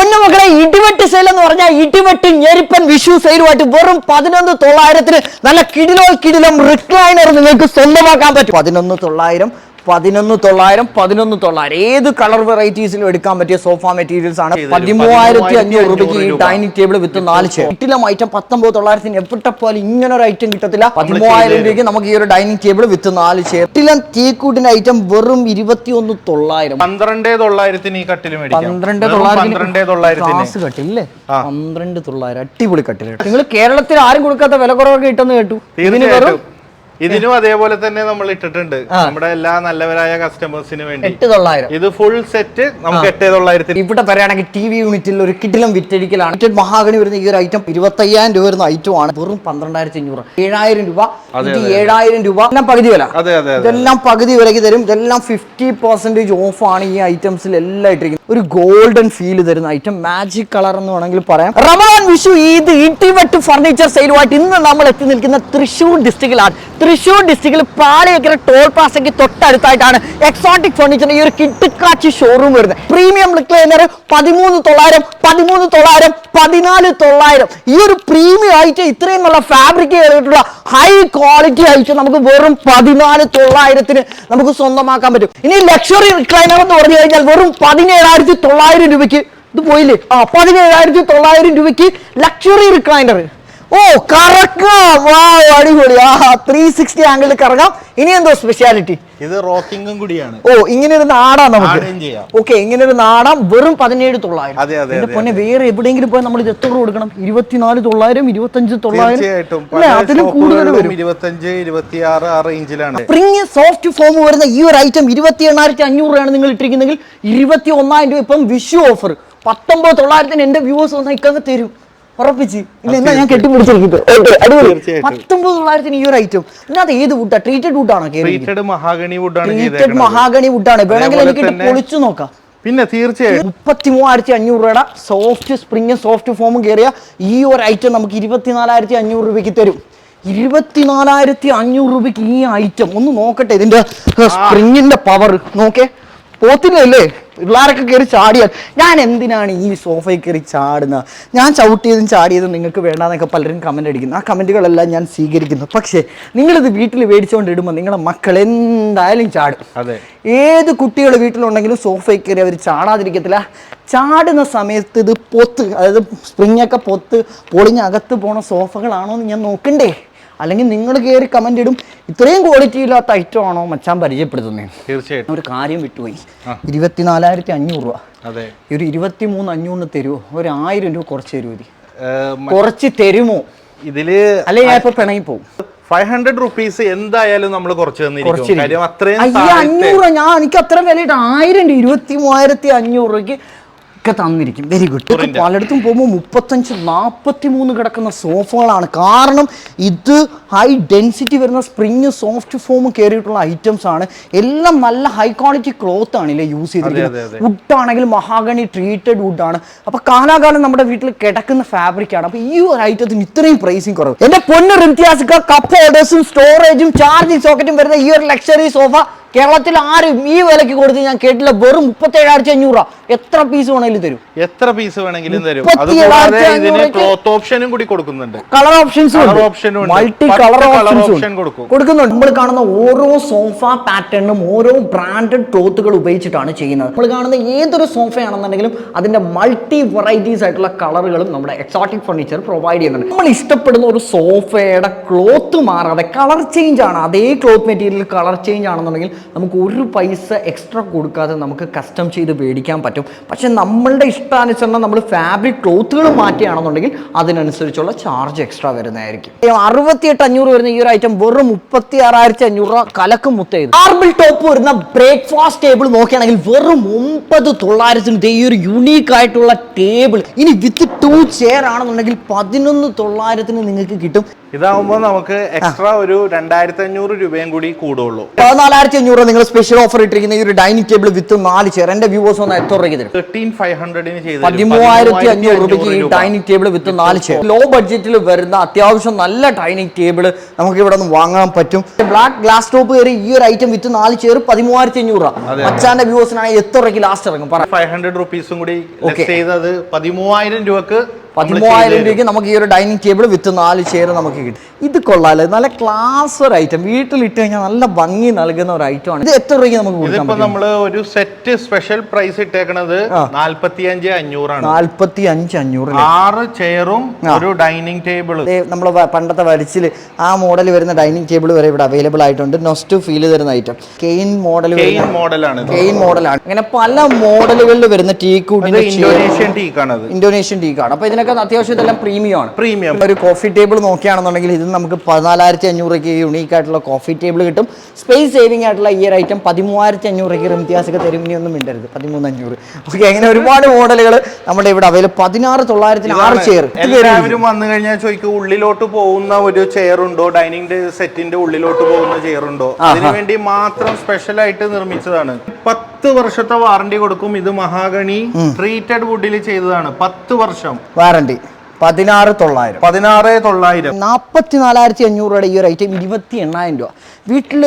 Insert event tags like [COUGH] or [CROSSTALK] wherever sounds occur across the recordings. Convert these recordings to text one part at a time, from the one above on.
പൊന്നുമക്കളെ ഇടിവെട്ട് sale എന്ന് പറഞ്ഞാൽ ഇടിവെട്ട് ഞെരിപ്പൻ വിഷു സെയിലുമായിട്ട് വെറും പതിനൊന്ന് തൊള്ളായിരത്തിന് നല്ല കിടിലോ കിടിലം റിക്ലൈനർ നിങ്ങൾക്ക് സ്വന്തമാക്കാൻ പറ്റും. പതിനൊന്ന് തൊള്ളായിരം പതിനൊന്ന് തൊള്ളായിരം പതിനൊന്ന് തൊള്ളായിരം. ഏത് കളർ വെറൈറ്റീസിലും എടുക്കാൻ പറ്റിയ സോഫ മെറ്റീരിയൽസ് ആണ്. പതിമൂവായിരത്തി അഞ്ഞൂറ് രൂപയ്ക്ക് ഈ ഡൈനിങ് ടേബിൾ വിത്ത് നാല് ചെയർ കിട്ടിലും ഐറ്റം പത്തൊമ്പത് തൊള്ളായിരത്തിന് എവിടെ പോലും ഇങ്ങനെ ഒരു ഐറ്റം കിട്ടത്തില്ല പതിമൂവായിരം രൂപയ്ക്ക് നമുക്ക് ഈ ഒരു ഡൈനിങ് ടേബിൾ വിത്ത് നാല് ചെയർ കിട്ടിലും തീക്കൂട്ടിന്റെ ഐറ്റം വെറും ഇരുപത്തി ഒന്ന് തൊള്ളായിരം. പന്ത്രണ്ട് തൊള്ളായിരത്തിന് ഈ കട്ടിൽ പന്ത്രണ്ട് തൊള്ളായിരത്തിന് കട്ടില്ലേ പന്ത്രണ്ട് തൊള്ളായിരം. അടിപൊളി കട്ടിൽ. നിങ്ങൾ കേരളത്തിൽ ആരും കൊടുക്കാത്ത വില കുറവൊക്കെ കിട്ടുന്ന കേട്ടു. ഇതിന് വെറും ഇതിനും അതേപോലെ തന്നെ നമ്മൾ ഇട്ടിട്ടുണ്ട്. നമ്മുടെ എല്ലാ നല്ലവരായ കസ്റ്റമേഴ്സിന് വേണ്ടി. എട്ട് തൊള്ളായിരം. ഇത് ഫുൾ സെറ്റ് നമുക്ക് എട്ട് തൊള്ളായിരത്തി ഇവിടെ പറയുകയാണെങ്കിൽ ടി വി യൂണിറ്റിൽ ഒരു കിടിലം വിറ്റഴിക്കലാണ്. മഹാഗണി വരുന്ന ഈ ഒരു ഐറ്റം ഇരുപത്തയ്യായിരം രൂപ വരുന്ന ഐറ്റം ആണ്. വെറും പന്ത്രണ്ടായിരത്തി അഞ്ഞൂറ് ഏഴായിരം രൂപ. ഏഴായിരം രൂപ. എല്ലാം പകുതി വില. ഇതെല്ലാം പകുതി വിലക്ക് തരും. ഇതെല്ലാം ഫിഫ്റ്റി പെർസെന്റേജ് ഓഫ് ആണ് ഈ ഐറ്റംസിൽ എല്ലാം ഇട്ടിരിക്കുന്നത്. ഒരു ഗോൾഡൻ ഫീൽ തരുന്ന ഐറ്റം മാജിക് കളർ എന്ന് വേണമെങ്കിൽ പറയാം. റമദാൻ വിഷു ഈദ് ഇട്ടിവെട്ട് ഫർണിച്ചർ സെയിലുമായിട്ട് ഇന്ന് നമ്മൾ എത്തി നിൽക്കുന്ന തൃശ്ശൂർ ഡിസ്ട്രിക്റ്റിലാണ് തൃശ്ശൂർ ഡിസ്ട്രിക്റ്റിൽ പാലയേക്കര ടോൾ പ്ലാസയ്ക്ക് തൊട്ടടുത്തായിട്ടാണ് എക്സോട്ടിക് ഫർണിച്ചറിന്റെ ഈ ഒരു കിട്ടുക്കാച്ചി ഷോറൂം വരുന്നത്. പ്രീമിയം റിക്ലൈനർ പതിമൂന്ന് തൊള്ളായിരം പതിമൂന്ന് തൊള്ളായിരം പതിനാല് തൊള്ളായിരം. ഈ ഒരു പ്രീമിയം ഐറ്റം ഇത്രയും നല്ല ഫാബ്രിക് ചെയ്തിട്ടുള്ള ഹൈ ക്വാളിറ്റി ആയിട്ട് നമുക്ക് വെറും പതിനാല് തൊള്ളായിരത്തിന് നമുക്ക് സ്വന്തമാക്കാൻ പറ്റും. ഇനി ലക്ഷറി റിക്ലൈനർ എന്ന് പറഞ്ഞു കഴിഞ്ഞാൽ വെറും പതിനേഴായിരത്തി തൊള്ളായിരം രൂപയ്ക്ക് ഇത് പോയില്ലേ? ആ പതിനേഴായിരത്തി തൊള്ളായിരം രൂപയ്ക്ക് ലക്ഷറി റിക്ലൈനർ ഓ കറക്കാ. വാ അടിപൊളി. ആ ത്രീ സിക്സ്റ്റി ആംഗിളിൽ കറങ്ങാം ഇനി എന്തോ സ്പെഷ്യാലിറ്റി ഇത് റോക്കിംഗും കൂടിയാണ്. ഓ ഇങ്ങനെ ഒരു നാടാം നമുക്ക് ഓക്കെ ഇങ്ങനെ ഒരു നാടാം വെറും പതിനേഴ് തൊള്ളായിരം. എന്റെ പൊന്നെ വേറെ എവിടെയെങ്കിലും പോയി നമ്മൾ ഇത് എത്ര കൊടുക്കണം? ഇരുപത്തിനാല് തൊള്ളായിരം ഇരുപത്തഞ്ച് തൊള്ളായിരം. അതിലും കൂടുതൽ വരും. ഇരുപത്തഞ്ച് ഇരുപത്തിയാറ് ആ റേഞ്ചിലാണ് സ്പ്രിങ് സോഫ്റ്റ് ഫോം വരുന്ന ഈ ഒരു ഐറ്റം ഇരുപത്തി എണ്ണായിരത്തി അഞ്ഞൂറ് രൂപയാണ് നിങ്ങൾ ഇട്ടിരിക്കുന്നെങ്കിൽ ഇരുപത്തി ഒന്നായിരം രൂപ ഇപ്പം വിഷു ഓഫർ പത്തൊമ്പത് തൊള്ളായിരത്തിന് എന്റെ വ്യൂവേഴ്സ് വന്നാൽ ഇക്കങ്ങ് തരും. ഉറപ്പിച്ച്. ഇല്ല എന്നാ ഞാൻ കെട്ടിപ്പിടിച്ചിരിക്കും അടിപൊളി തീർച്ചയായിട്ടും. പത്തൊമ്പത് തൊള്ളായിരത്തിന് ഈ ഒരു ഐറ്റം ഇതിനകത്ത് ഏത് വുഡാ ട്രീറ്റഡ് വുഡാണോ ട്രീറ്റഡ് മഹാഗണി വുഡാണ് ട്രീറ്റഡ് ചെയ്തേക്കുന്നത് മഹാഗണി വുഡാണ് വേണമെങ്കിൽ എനിക്ക് പൊളിച്ചു നോക്കാം. പിന്നെ തീർച്ചയായും മുപ്പത്തി മൂവായിരത്തി അഞ്ഞൂറ് രൂപയുടെ സോഫ്റ്റ് സ്പ്രിങ്ങും സോഫ്റ്റ് ഫോമും കയറിയ ഈ ഒരു ഐറ്റം നമുക്ക് ഇരുപത്തിനാലായിരത്തി അഞ്ഞൂറ് രൂപയ്ക്ക് തരും. ഇരുപത്തിനാലായിരത്തി അഞ്ഞൂറ് രൂപയ്ക്ക് ഈ ഐറ്റം ഒന്ന് നോക്കട്ടെ ഇതിന്റെ സ്പ്രിങ്ങിന്റെ പവർ നോക്കേ. പോത്തില്ലല്ലേ പിള്ളേരൊക്കെ കയറി ചാടിയാൽ ഞാൻ എന്തിനാണ് ഈ സോഫയിൽ കയറി ചാടുന്നത്? ഞാൻ ചവിട്ടിയതും ചാടിയതും നിങ്ങൾക്ക് വേണ്ടാന്നൊക്കെ പലരും കമന്റ് അടിക്കുന്നു. ആ കമന്റുകളെല്ലാം ഞാൻ സ്വീകരിക്കുന്നു. പക്ഷേ നിങ്ങളിത് വീട്ടിൽ മേടിച്ചുകൊണ്ട് ഇടുമ്പോൾ നിങ്ങളുടെ മക്കൾ എന്തായാലും ചാടും. അതെ. ഏത് കുട്ടികൾ വീട്ടിലുണ്ടെങ്കിലും സോഫയിൽ കയറി അവർ ചാടാതിരിക്കത്തില്ല. ചാടുന്ന സമയത്ത് ഇത് പൊത്ത് അതായത് സ്പ്രിങ്ങൊക്കെ പൊത്ത് പൊളിഞ്ഞകത്ത് പോണ സോഫകളാണോ എന്ന് ഞാൻ നോക്കണ്ടേ? അല്ലെങ്കിൽ നിങ്ങൾ കയറി കമന്റ് ഇടും. ഇത്രയും ക്വാളിറ്റി ഇല്ലാത്ത ഐറ്റം ആണോ മച്ചാൻ പരിചയപ്പെടുത്തുന്നത് തീർച്ചയായിട്ടും. ഒരു കാര്യം വിട്ടുപോയി. ഇരുപത്തിനാലായിരത്തി അഞ്ഞൂറ് രൂപ. അതെ. ഒരു ഇരുപത്തി മൂന്ന് അഞ്ഞൂറിന് തരുമോ ഒരു ആയിരം രൂപ കുറച്ച് തരുമോ കുറച്ച് തരുമോ? ഇതിൽ അല്ലെ ഞാൻ ഇപ്പൊ പിണങ്ങി പോകും ഫൈവ് ഹൺഡ്രഡ് റുപ്പീസ് എന്തായാലും നമ്മൾ കുറച്ച് തന്നിരിക്കും. കാര്യം അത്രയും അയ്യ അഞ്ഞൂറ് ഞാൻ എനിക്ക് അത്ര വിലയിട്ട്. ആയിരം രൂപ. ഇരുപത്തി മൂവായിരത്തി അഞ്ഞൂറ് രൂപയ്ക്ക് ഒക്കെ തന്നിരിക്കും. വെരി ഗുഡ് പലയിടത്തും പോകുമ്പോൾ മുപ്പത്തഞ്ച് നാൽപ്പത്തി മൂന്ന് കിടക്കുന്ന സോഫകളാണ്. കാരണം ഇത് ഹൈ ഡെൻസിറ്റി വരുന്ന സ്പ്രിങ് സോഫ്റ്റ് ഫോം കയറിയിട്ടുള്ള ഐറ്റംസ് ആണ്. എല്ലാം നല്ല ഹൈ ക്വാളിറ്റി ക്ലോത്ത് ആണ് ഇല്ലേ യൂസ് ചെയ്തിരിക്കുന്നത്. വുഡ് ആണെങ്കിൽ മഹാഗണി ട്രീറ്റഡ് വുഡ് ആണ്. അപ്പൊ കാലാകാലം നമ്മുടെ വീട്ടിൽ കിടക്കുന്ന ഫാബ്രിക് ആണ്. അപ്പൊ ഈ ഒരു ഐറ്റത്തിന് ഇത്രയും പ്രൈസിങ് കുറവ്. എന്റെ പൊന്ന് റിത്യാസിക്ക കപ്പ് ഹോൾഡേഴ്സും സ്റ്റോറേജും ചാർജിങ് സോക്കറ്റും വരുന്ന ഈ ഒരു ലക്ഷറി സോഫ കേരളത്തിൽ ആരും ഈ വിലക്ക് കൊടുത്ത് ഞാൻ കേട്ടില്ല. വെറും മുപ്പത്തി ഏഴായിരത്തി അഞ്ഞൂറ് രൂപ. എത്ര പീസ് വേണമെങ്കിലും തരും. എത്ര പീസ് വേണമെങ്കിലും തരും. ക്ലോത്ത് ഓപ്ഷനും കൂടി കൊടുക്കുന്നുണ്ട്. കളർ ഓപ്ഷൻസും. മൾട്ടി കളർ ഓപ്ഷൻ കൊടുക്കുന്നുണ്ട്. നമ്മൾ കാണുന്ന ഓരോ സോഫ പാറ്റേണും ഓരോ ബ്രാൻഡഡ് ക്ലോത്തുകൾ ഉപയോഗിച്ചിട്ടാണ് ചെയ്യുന്നത്. നമ്മൾ കാണുന്ന ഏതൊരു സോഫയാണെന്നുണ്ടെങ്കിലും അതിന്റെ മൾട്ടി വെറൈറ്റീസ് ആയിട്ടുള്ള കളറുകളും നമ്മുടെ എക്സോട്ടിക് ഫർണിച്ചർ പ്രൊവൈഡ് ചെയ്യുന്നുണ്ട്. നമ്മൾ ഇഷ്ടപ്പെടുന്ന ഒരു സോഫയുടെ ക്ലോത്ത് മാറാതെ കളർ ചേഞ്ച് ആണ്. അതേ ക്ലോത്ത് മെറ്റീരിയൽ കളർ ചേഞ്ച് ആണെന്നുണ്ടെങ്കിൽ നമുക്ക് ഒരു പൈസ എക്സ്ട്രാ കൊടുക്കാതെ നമുക്ക് കസ്റ്റം ചെയ്ത് മേടിക്കാൻ പറ്റും. പക്ഷെ നമ്മളുടെ ഇഷ്ടാനുസരണം നമ്മൾ ഫാബ്രിക് ക്ലോത്തുകൾ മാറ്റുകയാണെന്നുണ്ടെങ്കിൽ അതിനനുസരിച്ചുള്ള ചാർജ് എക്സ്ട്രാ വരുന്നതായിരിക്കും. അറുപത്തിയെട്ട് അഞ്ഞൂറ് വരുന്ന ഈ ഒരു ഐറ്റം വെറും മുപ്പത്തി ആറായിരത്തി അഞ്ഞൂറ് രൂപ കലക്കും മുത്തേത് മാർബിൾ ടോപ്പ് വരുന്ന ബ്രേക്ക്ഫാസ്റ്റ് ടേബിൾ നോക്കുകയാണെങ്കിൽ വെറും ഒമ്പത് തൊള്ളായിരത്തിന് ഈ ഒരു യുണീക്ക് ആയിട്ടുള്ള ടേബിൾ ഇനി വിത്ത് ടു ചെയർ ആണെന്നുണ്ടെങ്കിൽ പതിനൊന്ന് തൊള്ളായിരത്തിന് നിങ്ങൾക്ക് കിട്ടും. ഇതാവുമ്പോ നമുക്ക് എക്സ്ട്രാ ഒരു രണ്ടായിരത്തി അഞ്ഞൂറ് രൂപയും കൂടി കൂടുള്ളൂ. പതിനാലായിരത്തി അഞ്ഞൂറ് നിങ്ങൾ സ്പെഷ്യൽ ഓഫർ ഇട്ടിരിക്കുന്ന ഈ ഒരു ഡൈനിങ് ടേബിൾ വിത്ത് നാല് ചെയർ എന്റെ വ്യൂവേഴ്സ് ഒന്ന് എത്ര രൂപയ്ക്ക് തരും? പതിമൂവായിരത്തി അഞ്ഞൂറ് രൂപയ്ക്ക് ഈ ഡൈനിങ് ടേബിൾ വിത്ത് നാല് ചെയർ ലോ ബഡ്ജറ്റിൽ വരുന്ന അത്യാവശ്യം നല്ല ഡൈനിങ് ടേബിൾ നമുക്ക് ഇവിടെ നിന്ന് വാങ്ങാൻ പറ്റും. ബ്ലാക്ക് ഗ്ലാസ് ടോപ്പ് കയറി ഈ ഒരു ഐറ്റം വിത്ത് നാല് ചെയർ പതിമൂവായിരത്തി അഞ്ഞൂറ് രൂപ. അച്ഛാന്റെ വ്യൂവേഴ്സിനാണെങ്കിൽ എത്ര രൂപയ്ക്ക് ലാസ്റ്റ് ഇറങ്ങും? ഫൈവ് ഹൺഡ്രഡ് റുപ്പീസും കൂടി പതിമൂവായിരം രൂപക്ക് പതിമൂവായിരം രൂപയ്ക്ക് നമുക്ക് ഈ ഒരു ഡൈനിങ് ടേബിൾ വിത്ത് നാല് ചെയർ നമുക്ക് കിട്ടും. ഇത് കൊള്ളാലോ. നല്ല ക്ലാസ് ഒരു ഐറ്റം വീട്ടിൽ ഇട്ട് കഴിഞ്ഞാൽ നല്ല ഭംഗി നൽകുന്ന ഒരു ഐറ്റം ആണ്. ഇത് എത്ര രൂപയ്ക്ക് നമുക്ക് ഇതിപ്പോ നമ്മൾ നമ്മൾ ഒരു സെറ്റ് സ്പെഷ്യൽ പ്രൈസ് ഇട്ടേക്കണത് നാല്പത്തി അഞ്ച് അഞ്ഞൂറാണ്. നാല്പത്തി അഞ്ച് അഞ്ഞൂറ് ആറ് ചെയറും ഒരു ഡൈനിങ് ടേബിൾ നമ്മൾ പണ്ടത്തെ വരച്ചിൽ ആ മോഡൽ വരുന്ന ഡൈനിങ് ടേബിൾ വരെ ഇവിടെ അവൈലബിൾ ആയിട്ടുണ്ട്. നൊസ്റ്റ് ഫീൽ തരുന്ന ഐറ്റം കെയിൻ മോഡൽ കെയിൻ മോഡലാണ്. കെയിൻ മോഡലാണ് അങ്ങനെ പല മോഡലുകളിൽ വരുന്ന ടീക്ക് ഇൻഡോനേഷ്യൻ ടീക്കാണ് ഇൻഡോനേഷ്യൻ ടീക്കാണ് അപ്പൊ ഇതിനൊക്കെ അത്യാവശ്യം ഇതെല്ലാം പ്രീമിയം ആണ്. പ്രീമിയം ഒരു കോഫി ടേബിൾ നോക്കുകയാണെന്നുണ്ടെങ്കിൽ ഇതിന് നമുക്ക് പതിനാലായിരത്തി അഞ്ഞൂറയ്ക്ക് യുണീക്ക് ആയിട്ടുള്ള കോഫി ടേബിൾ കിട്ടും. സ്പേസ് സേവിംഗ് ആയിട്ടുള്ള ഈ ഒരു ഐറ്റം പതിമൂവായിരത്തി അഞ്ഞൂറയ്ക്ക് റിംത്യാസൊക്കെ തരും ഇനി ഒന്നും മിണ്ടരുത്. പതിമൂന്ന് അഞ്ഞൂറ് ഓക്കെ അങ്ങനെ ഒരുപാട് മോഡലുകൾ നമ്മുടെ ഇവിടെ അവൈലബിൾ പതിനാറ് തൊള്ളായിരത്തിന് ആറ് ചെയർ എല്ലാവരും വന്നു കഴിഞ്ഞാൽ ചോദിക്കും ഉള്ളിലോട്ട് പോകുന്ന ഒരു ചെയർ ഉണ്ടോ? ഡൈനിങ് സെറ്റിന്റെ ഉള്ളിലോട്ട് പോകുന്ന ചെയർ ഉണ്ടോ? അതിനുവേണ്ടി മാത്രം സ്പെഷ്യൽ ആയിട്ട് നിർമ്മിച്ചതാണ്. പത്ത് വർഷത്തെ വാറണ്ടി കൊടുക്കും ഇത് മഹാഗണി ട്രീറ്റഡ് വുഡിൽ ചെയ്തതാണ്. പത്ത് വർഷം. വാറണ്ടി പതിനാറ് തൊള്ളായിരം. പതിനാറ് തൊള്ളായിരം. നാൽപ്പത്തി നാലായിരത്തി അഞ്ഞൂറ് രൂപയുടെ ഈ ഒരു ഐറ്റം ഇരുപത്തി എണ്ണായിരം രൂപ വീട്ടിൽ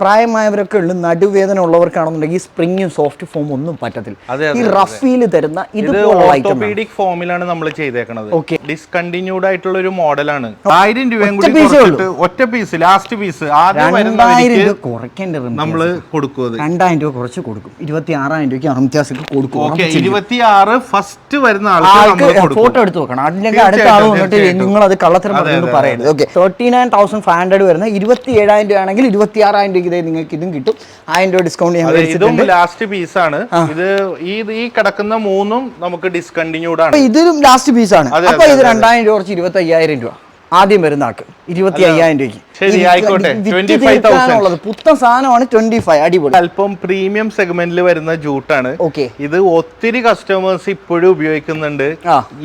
പ്രായമായവരൊക്കെ ഉള്ള നടുവേദന ഉള്ളവർക്കാണെന്നുണ്ടെങ്കിൽ ഈ സ്പ്രിങ്ങും സോഫ്റ്റ് ഫോം ഒന്നും പറ്റത്തില്ല. ഈ റഫീൽ തരുന്ന ഇത് ഇതുപോലുള്ള ഐറ്റം ഓർത്തോപീഡിക് ഫോമിലാണ് നമ്മൾ ചെയ്തേക്കുന്നത് ഓക്കെ. ഡിസ്കണ്ടിന്യൂഡ് ആയിട്ടുള്ള ഒരു മോഡലാണ്. ആയിരം രൂപ ഒറ്റ പീസ് ലാസ്റ്റ് പീസ് രണ്ടായിരം രൂപ കുറയ്ക്കേണ്ടത് നമ്മൾ കൊടുക്കും അത് രണ്ടായിരം രൂപ കുറച്ച് കൊടുക്കും. ഇരുപത്തി ആറായിരം രൂപയ്ക്ക് അറുപത്യാസക്ക് കൊടുക്കും. ഇരുപത്തി ആറ് ഫസ്റ്റ് വരുന്ന ആൾക്ക് ഫോട്ടോ എടുത്ത് വെക്കണം. അതിലേക്ക് അടുത്ത ആൾ വന്നിട്ട് നിങ്ങൾ അത് കള്ളത്തരം പറഞ്ഞു പറയരുത് okay thirty nine thousand five hundred വരുന്ന ഇരുപത്തി ഏഴായിരം രൂപ ആണെങ്കിൽ ഇരുപത്തി ആറായിരം രൂപ ഇതേ നിങ്ങൾക്ക് ഇതും കിട്ടും. ആയിരം രൂപ ഡിസ്കൗണ്ട് ചെയ്യാൻ ഇതും ലാസ്റ്റ് പീസ് ആണ്. ഇത് ഈ ഈ കിടക്കുന്ന മൂന്നും നമുക്ക് ഡിസ്കണ്ടിന്യൂഡ് ആണ്. ഇതിലും ലാസ്റ്റ് പീസ് ആണ്. അപ്പൊ ഇത് രണ്ടായിരം രൂപ കുറച്ച് ഇരുപത്തി അയ്യായിരം രൂപ. ആദ്യം വരുന്ന ആൾക്ക്. ഇരുപത്തി അയ്യായിരം രൂപയ്ക്ക്. ശരി, ഇത് ആയിക്കോട്ടെ. വിറ്റ് 25,000. തീർക്കാനുള്ളത് പുത്തൻ സാധനമാണ് ട്വന്റി ഫൈവ് അടിപൊളി. അല്പം പ്രീമിയം സെഗ്മെന്റിൽ വരുന്ന ജൂട്ടാണ്. ഓക്കെ. ഇത് ഒത്തിരി കസ്റ്റമേഴ്സ് ഇപ്പോഴും ഉപയോഗിക്കുന്നുണ്ട്.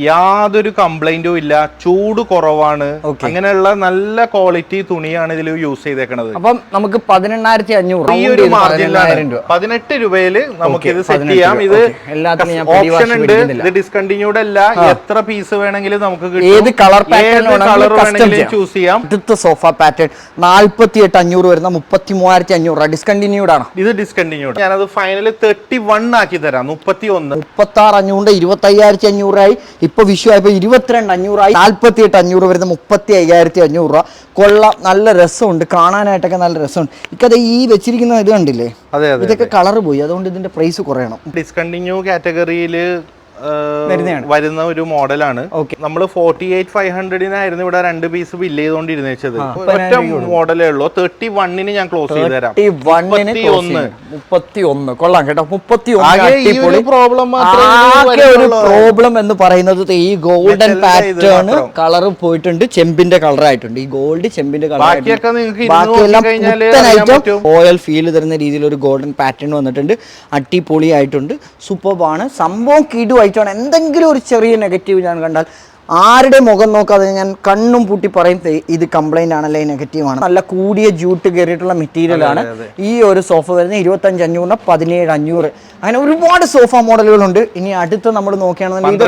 യാതൊരു കംപ്ലൈന്റും ഇല്ല. ചൂട് കുറവാണ്. അങ്ങനെയുള്ള നല്ല ക്വാളിറ്റി തുണിയാണ് ഇതിൽ യൂസ് ചെയ്തേക്കുന്നത് അപ്പം നമുക്ക് പതിനെണ്ണായിരത്തി അഞ്ഞൂറ് ഈ ഒരു മാർജിനിലാണ് പതിനെട്ട് രൂപയിൽ നമുക്ക് ഇത് സെറ്റ് ചെയ്യാം. ഇത് ഓപ്ഷൻ ഉണ്ട്. ഇത് ഡിസ്കണ്ടിന്യൂഡ് അല്ല. എത്ര പീസ് വേണമെങ്കിലും നമുക്ക് ഏത് കളർ കളർ ചൂസ് ചെയ്യാം. അടുത്ത സോഫ പാറ്റേൺ നാല്പത്തി എട്ട് അഞ്ഞൂറ് വരുന്ന മുപ്പത്തി മൂവായിരത്തി അഞ്ഞൂറ് ഡിസ്കണ്ടിന്യൂഡ് ആണ്. ഇത് ഡിസ്കണ്ടിന്യൂഡ് ഞാനത് ഫൈനൽ തേർട്ടി വൺ ആക്കി തരാം. മുപ്പത്തി ഒന്ന് മുപ്പത്തി ആറ് അഞ്ഞൂറിന്റെ ഇരുപത്തി അയ്യായിരത്തി അഞ്ഞൂറായി ഇപ്പൊ വിഷു ആയപ്പോ ഇരുപത്തിരണ്ട് അഞ്ഞൂറായി എട്ട് അഞ്ഞൂറ് വരുന്ന മുപ്പത്തി അയ്യായിരത്തി അഞ്ഞൂറ് രൂപ. കൊള്ള. നല്ല രസമുണ്ട്. കാണാനായിട്ടൊക്കെ നല്ല രസമുണ്ട്. ഇക്കത് ഈ വെച്ചിരിക്കുന്ന ഇത് കണ്ടില്ലേ? അതെ അതെ ഇതൊക്കെ കളർ പോയി. അതുകൊണ്ട് ഇതിന്റെ പ്രൈസ് കുറയണം. ഡിസ്കണ്ടിന്യൂ കാറ്റഗറിയിൽ വരുന്നതാണ്. വരുന്ന ഒരു മോഡലാണ്. നമ്മൾ ഫോർട്ടി എയ്റ്റ് ഫൈവ് ഹൺഡ്രഡിനായിരുന്നു ഇവിടെ രണ്ട് പീസ് ബില്ല് ചെയ്തുകൊണ്ടിരുന്നത് വെച്ചത് ഒറ്റ മോഡലേ ഉള്ളൂ. തേർട്ടി വണ്ണിന് ഞാൻ ക്ലോസ് ചെയ്ത് തരാം. മുപ്പത്തി ഒന്ന്. കൊള്ളാം കേട്ടോ. മുപ്പത്തി ഈ ഒരു പ്രോബ്ലം എന്ന് പറയുന്നത് ഈ ഗോൾഡൻ പാറ്റേൺ കളർ പോയിട്ടുണ്ട്. ചെമ്പിന്റെ കളർ ആയിട്ടുണ്ട്. ഈ ഗോൾഡ് ചെമ്പിന്റെ കളർ ബാക്കിയെല്ലാം. ഓയിൽ ഫീൽ തരുന്ന രീതിയിൽ ഒരു ഗോൾഡൻ പാറ്റേൺ വന്നിട്ടുണ്ട്. അട്ടിപൊളി ആയിട്ടുണ്ട് ആണ്. സംഭവം കിടു ആയിട്ടാണ് എന്തെങ്കിലും ഒരു ചെറിയ നെഗറ്റീവ് ഞാൻ കണ്ടാൽ ആരുടെ മുഖം നോക്കാതെ ഞാൻ കണ്ണും പൂട്ടി പറയും ഇത് കംപ്ലൈന്റ് ആണല്ലേ നെഗറ്റീവ് ആണ്. നല്ല കൂടിയ ജൂട്ട് കയറിയിട്ടുള്ള മെറ്റീരിയലാണ് ഈ ഒരു സോഫ വരുന്നത് ഇരുപത്തഞ്ച് അഞ്ഞൂറിന് പതിനേഴ് അഞ്ഞൂറ്. അങ്ങനെ ഒരുപാട് സോഫ മോഡലുകളുണ്ട് ഇനി അടുത്ത് നമ്മൾ നോക്കുകയാണെന്നുണ്ടെങ്കിൽ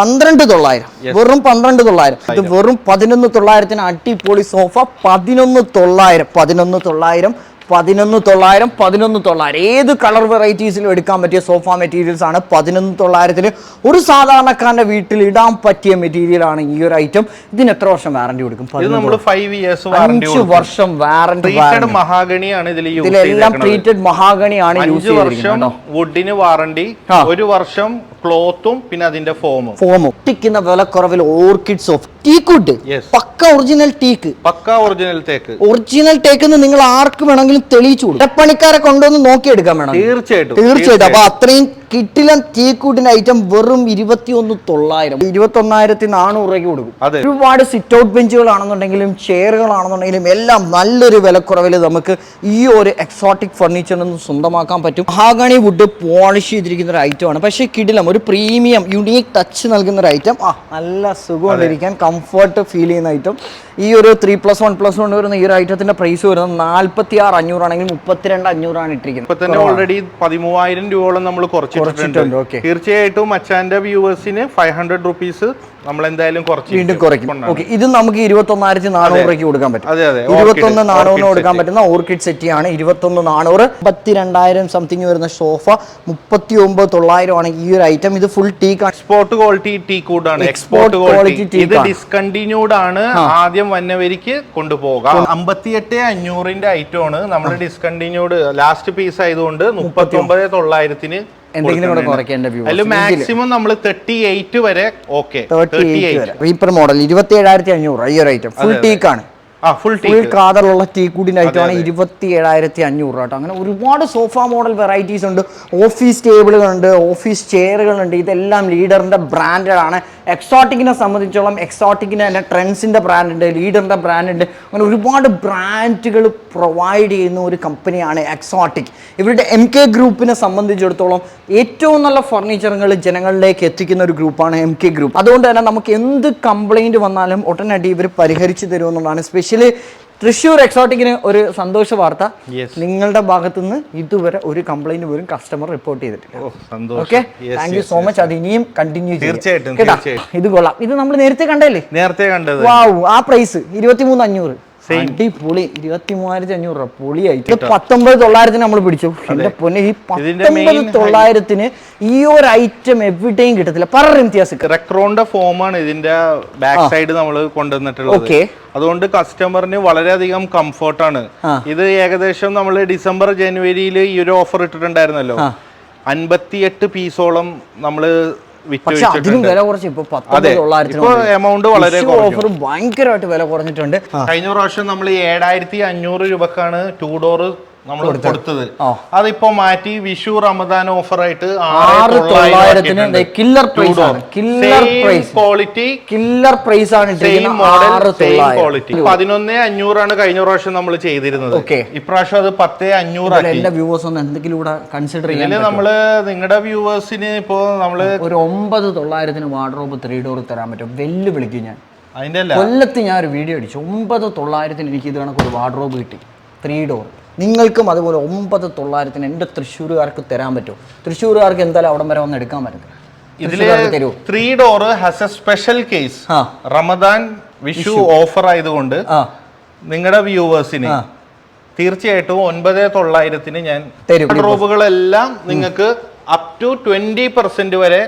പന്ത്രണ്ട് തൊള്ളായിരം. വെറും പന്ത്രണ്ട് തൊള്ളായിരം. ഇത് വെറും പതിനൊന്ന് തൊള്ളായിരത്തിന് അടിപൊളി സോഫ പതിനൊന്ന് തൊള്ളായിരം പതിനൊന്ന് തൊള്ളായിരം പതിനൊന്ന് തൊള്ളായിരം പതിനൊന്ന് തൊള്ളായിരം. ഏത് കളർ വെറൈറ്റീസിലും എടുക്കാൻ പറ്റിയ സോഫ മെറ്റീരിയൽസ് ആണ് പതിനൊന്ന് തൊള്ളായിരത്തിൽ ഒരു സാധാരണക്കാരന്റെ വീട്ടിൽ ഇടാൻ പറ്റിയ മെറ്റീരിയൽ ആണ് ഈ ഒരു ഐറ്റം ഇതിന് എത്ര വർഷം വാറണ്ടി കൊടുക്കും? അഞ്ച് വർഷം വാറണ്ടി മഹാഗണിയാണ് ഇതിലെല്ലാം ട്രീറ്റഡ് മഹാഗണിയാണ് യൂസ് വർഷം വുഡിന് വാറണ്ടി. ഒരു വർഷം ക്ലോത്തും പിന്നെ അതിന്റെ ഫോമും ഫോമും ഒട്ടിക്കുന്ന വിലക്കുറവിൽ ഓർക്കിഡ്സ് സോഫ് Yes. Pukka original teak pukka original തേക്ക് ഒറിജിനൽ ടേക്ക് എന്ന് നിങ്ങൾ ആർക്ക് വേണമെങ്കിലും തെളിയിച്ചു കൊടുക്കും. പണിക്കാരെ കൊണ്ടുവന്ന് നോക്കിയെടുക്കാൻ വേണം. തീർച്ചയായിട്ടും. തീർച്ചയായിട്ടും. അപ്പൊ അത്രയും കിട്ടിലൻ തീക്കൂട്ടിന്റെ ഐറ്റം വെറും ഇരുപത്തി ഒന്ന് തൊള്ളായിരം. ഇരുപത്തി ഒന്നായിരത്തി നാനൂറ് രൂപയ്ക്ക് കൊടുക്കും. ഒരുപാട് സിറ്റ് ഔട്ട് ബെഞ്ചുകളാണെന്നുണ്ടെങ്കിലും ചെയറുകളാണെന്നുണ്ടെങ്കിലും എല്ലാം നല്ലൊരു വിലക്കുറവിൽ നമുക്ക് ഈ ഒരു എക്സോട്ടിക് ഫർണിച്ചറിൽ നിന്ന് സ്വന്തമാക്കാൻ പറ്റും. മഹാഗണി വുഡ് പോളിഷ് ചെയ്തിരിക്കുന്ന ഒരു ഐറ്റം ആണ്. പക്ഷേ കിടിലം ഒരു പ്രീമിയം യുണീക്ക് ടച്ച് നൽകുന്ന ഒരു ഐറ്റം ആ നല്ല സുഖമുണ്ടിരിക്കാൻ കംഫർട്ട് ഫീൽ ചെയ്യുന്ന ഐറ്റം ഈ ഒരു ത്രീ പ്ലസ് വൺ പ്ലസ് കൊണ്ട് വരുന്ന ഈ ഒരു ഐറ്റത്തിന്റെ പ്രൈസ് വരുന്നത് നാൽപ്പത്തി ആറ് അഞ്ഞൂറാണെങ്കിൽ മുപ്പത്തിരണ്ട് അഞ്ഞൂറാണ് ഇട്ടിരിക്കുന്നത്. ഓൾറെഡി പതിമൂവായിരം രൂപയോളം നമ്മൾ കുറച്ചിട്ടുണ്ട്. കുറച്ചിട്ടുണ്ട്. തീർച്ചയായിട്ടും അച്ഛാന്റെ വ്യൂവേഴ്സിന് ഫൈവ് ഹൺഡ്രഡ് റുപ്പീസ് നമ്മൾ എന്തായാലും കുറച്ച് വീണ്ടും കുറയ്ക്കും. ഓക്കെ ഇത് നമുക്ക് ഇരുപത്തി ഒന്നായിരത്തി നാനൂറ് രൂപയ്ക്ക് കൊടുക്കാൻ പറ്റും. അതെ അതെ. ഇരുപത്തി ഒന്ന് നാനൂറിന് കൊടുക്കാൻ പറ്റുന്ന ഓർക്കിഡ് സെറ്റിയാണ്. ഇരുപത്തി ഒന്ന് നാനൂറ് മുപ്പത്തി രണ്ടായിരം സംതിങ് വരുന്ന സോഫ മുപ്പത്തി ഒമ്പത് തൊള്ളായിരം ആണ് ഈ ഒരു ഐറ്റം ഇത് full teak export quality teak കൂടാണ് എക്സ്പോർട്ട് ക്വാളിറ്റി ഇത് ഡിസ്കണ്ടിന്യൂഡ് ആണ്. ആദ്യം വന്നവരിക്ക് കൊണ്ടുപോകാം. അമ്പത്തിയെട്ട് അഞ്ഞൂറിന്റെ ഐറ്റം ആണ്. നമ്മൾ ഡിസ്കണ്ടിന്യൂഡ് ലാസ്റ്റ് പീസ് ആയതുകൊണ്ട് മുപ്പത്തി ഒമ്പത് തൊള്ളായിരത്തിന് എന്തെങ്കിലും കൂടെ കുറയ്ക്കാം വ്യൂ മാക്സിമം നമ്മൾ തേർട്ടി എയ്റ്റ് വരെ okay thirty eight Reaper model ഇരുപത്തി ഏഴായിരത്തി അഞ്ഞൂറ്. ഈ ഒരു ഐറ്റം ഫുൾ ടീക്ക് ആണ്. ആ ഫുൾ കാതറുള്ള ടീ കൂടിന്റെ ഐറ്റമാണ് ഇരുപത്തി ഏഴായിരത്തി അഞ്ഞൂറ് കേട്ടോ. അങ്ങനെ ഒരുപാട് സോഫ മോഡൽ വെറൈറ്റീസ് ഉണ്ട്. ഓഫീസ് ടേബിളുകളുണ്ട് ഓഫീസ് ചെയറുകളുണ്ട് ഇതെല്ലാം ലീഡറിന്റെ ബ്രാൻഡഡ് ആണ്. എക്സോട്ടിക്കിനെ സംബന്ധിച്ചോളം എക്സോട്ടിക്കിന് തന്നെ ട്രെൻഡ്സിന്റെ ബ്രാൻഡ് ഉണ്ട് ലീഡറിന്റെ ബ്രാൻഡ് ഉണ്ട്. അങ്ങനെ ഒരുപാട് ബ്രാൻഡുകൾ പ്രൊവൈഡ് ചെയ്യുന്ന ഒരു കമ്പനിയാണ് എക്സോട്ടിക് ഇവരുടെ എം കെ ഗ്രൂപ്പിനെ സംബന്ധിച്ചിടത്തോളം ഏറ്റവും നല്ല ഫർണിച്ചറുകൾ ജനങ്ങളിലേക്ക് എത്തിക്കുന്ന ഒരു ഗ്രൂപ്പാണ് എം കെ ഗ്രൂപ്പ് അതുകൊണ്ട് തന്നെ നമുക്ക് എന്ത് കംപ്ലൈന്റ് വന്നാലും ഉടനടി ഇവർ പരിഹരിച്ചു തരുമെന്നുള്ളതാണ് സ്പെഷ്യലി തൃശ്ശൂർ എക്സോട്ടിക്കിന് ഒരു സന്തോഷ വാർത്ത. നിങ്ങളുടെ ഭാഗത്തുനിന്ന് ഇതുവരെ ഒരു കംപ്ലൈന്റ് പോലും കസ്റ്റമർ റിപ്പോർട്ട് ചെയ്തിട്ടില്ല. Okay thank you so much അത് ഇനിയും കണ്ടിന്യൂ തീർച്ചയായിട്ടും, തീർച്ചയായിട്ടും. ഇത് കൊള്ളാം. ഇത് നമ്മൾ നേരത്തെ കണ്ടല്ലേ നേരത്തെ കണ്ടത്. വാവ് ആ പ്രൈസ് ഇരുപത്തി മൂന്ന് അഞ്ഞൂറ്. അടിപൊളി. ഇരുപത്തി മൂവായിരത്തി അഞ്ഞൂറ് രൂപ. പൊളിയായിട്ട് പത്തൊമ്പത് തൊള്ളായിരത്തിന് നമ്മൾ പിടിച്ചു. എന്റെ പൊന്നെ ഈ ഇതിന്റെ പത്തൊമ്പത് തൊള്ളായിരത്തിന് ഈ ഒരു ഐറ്റം എവിടെയും കിട്ടത്തില്ല. പറ ഇംതിയാസ് റെക്രോണിന്റെ ഫോമാണ് ഇതിന്റെ ബാക്ക് സൈഡ് നമ്മൾ കൊണ്ടുവന്നിട്ടുള്ളത്. അതുകൊണ്ട് കസ്റ്റമറിന് വളരെയധികം കംഫർട്ടാണ് ആണ് ഇത് ഏകദേശം നമ്മൾ ഡിസംബർ ജനുവരിയിൽ ഈ ഒരു ഓഫർ ഇട്ടിട്ടുണ്ടായിരുന്നല്ലോ. അൻപത്തി അൻപത്തിയെട്ട് പീസോളം നമ്മൾ പക്ഷെ അതിനും വില കുറച്ച് ഇപ്പൊ എമൗണ്ട് വളരെ ഓഫർ ഭയങ്കരമായിട്ട് വില കുറഞ്ഞിട്ടുണ്ട്. കഴിഞ്ഞ പ്രാവശ്യം നമ്മൾ ഏഴായിരത്തി അഞ്ഞൂറ് രൂപക്കാണ് ടൂ ഡോർ നമ്മൾ കൊടുത്തത്. അതിപ്പോ മാറ്റി വിഷു റമദാൻ ഓഫർ ആയിട്ട് ആറ് തൊള്ളായിരത്തിന് കില്ലർ പ്രൈസ് ആണ്. Killer price quality killer price ആണ് ക്വാളിറ്റി പതിനൊന്ന് അഞ്ഞൂറാണ് കഴിഞ്ഞ പ്രാവശ്യം നമ്മൾ ചെയ്തിരുന്നത്. ഓക്കെ ഇപ്രാവശ്യം അത് പത്തേ അഞ്ഞൂറ് എന്റെ വ്യൂവേഴ്സ് ഒന്ന് എന്തെങ്കിലും ഇവിടെ കൺസിഡർ ചെയ്യാൻ നമ്മൾ നിങ്ങളുടെ വ്യൂവേഴ്സിന് ഇപ്പോ നമ്മൾ ഒരു ഒമ്പത് തൊള്ളായിരത്തിന് വാർഡ്രോബ് ത്രീ ഡോർ തരാൻ പറ്റും വെല്ലു വിളിക്കും ഞാൻ. അതിന്റെ കൊല്ലത്ത് ഞാൻ ഒരു വീഡിയോ അടിച്ചു. ഒമ്പത് തൊള്ളായിരത്തിന് എനിക്ക് ഇത് കണക്ക് ഒരു വാർഡ്രോബ് കിട്ടി. ത്രീ ഡോർ നിങ്ങൾക്കും അതുപോലെ ഒമ്പത് തൊള്ളായിരത്തിന് എന്റെ തൃശ്ശൂരുകാർക്ക് തരാൻ പറ്റും തൃശ്ശൂരുകാർക്ക് എന്തായാലും അവിടം വരെ വന്ന് എടുക്കാൻ പറ്റും. ഇതിൽ three. Door has a special case. Ramadan Vishu offer ആയതുകൊണ്ട് നിങ്ങളുടെ വ്യൂവേഴ്സിന്. തീർച്ചയായിട്ടും ഒൻപത് തൊള്ളായിരത്തിന് ഞാൻ. ഡ്രോപ്പുകളെല്ലാം നിങ്ങൾക്ക് അപ് ടു ട്വന്റി പെർസെന്റ് വരെ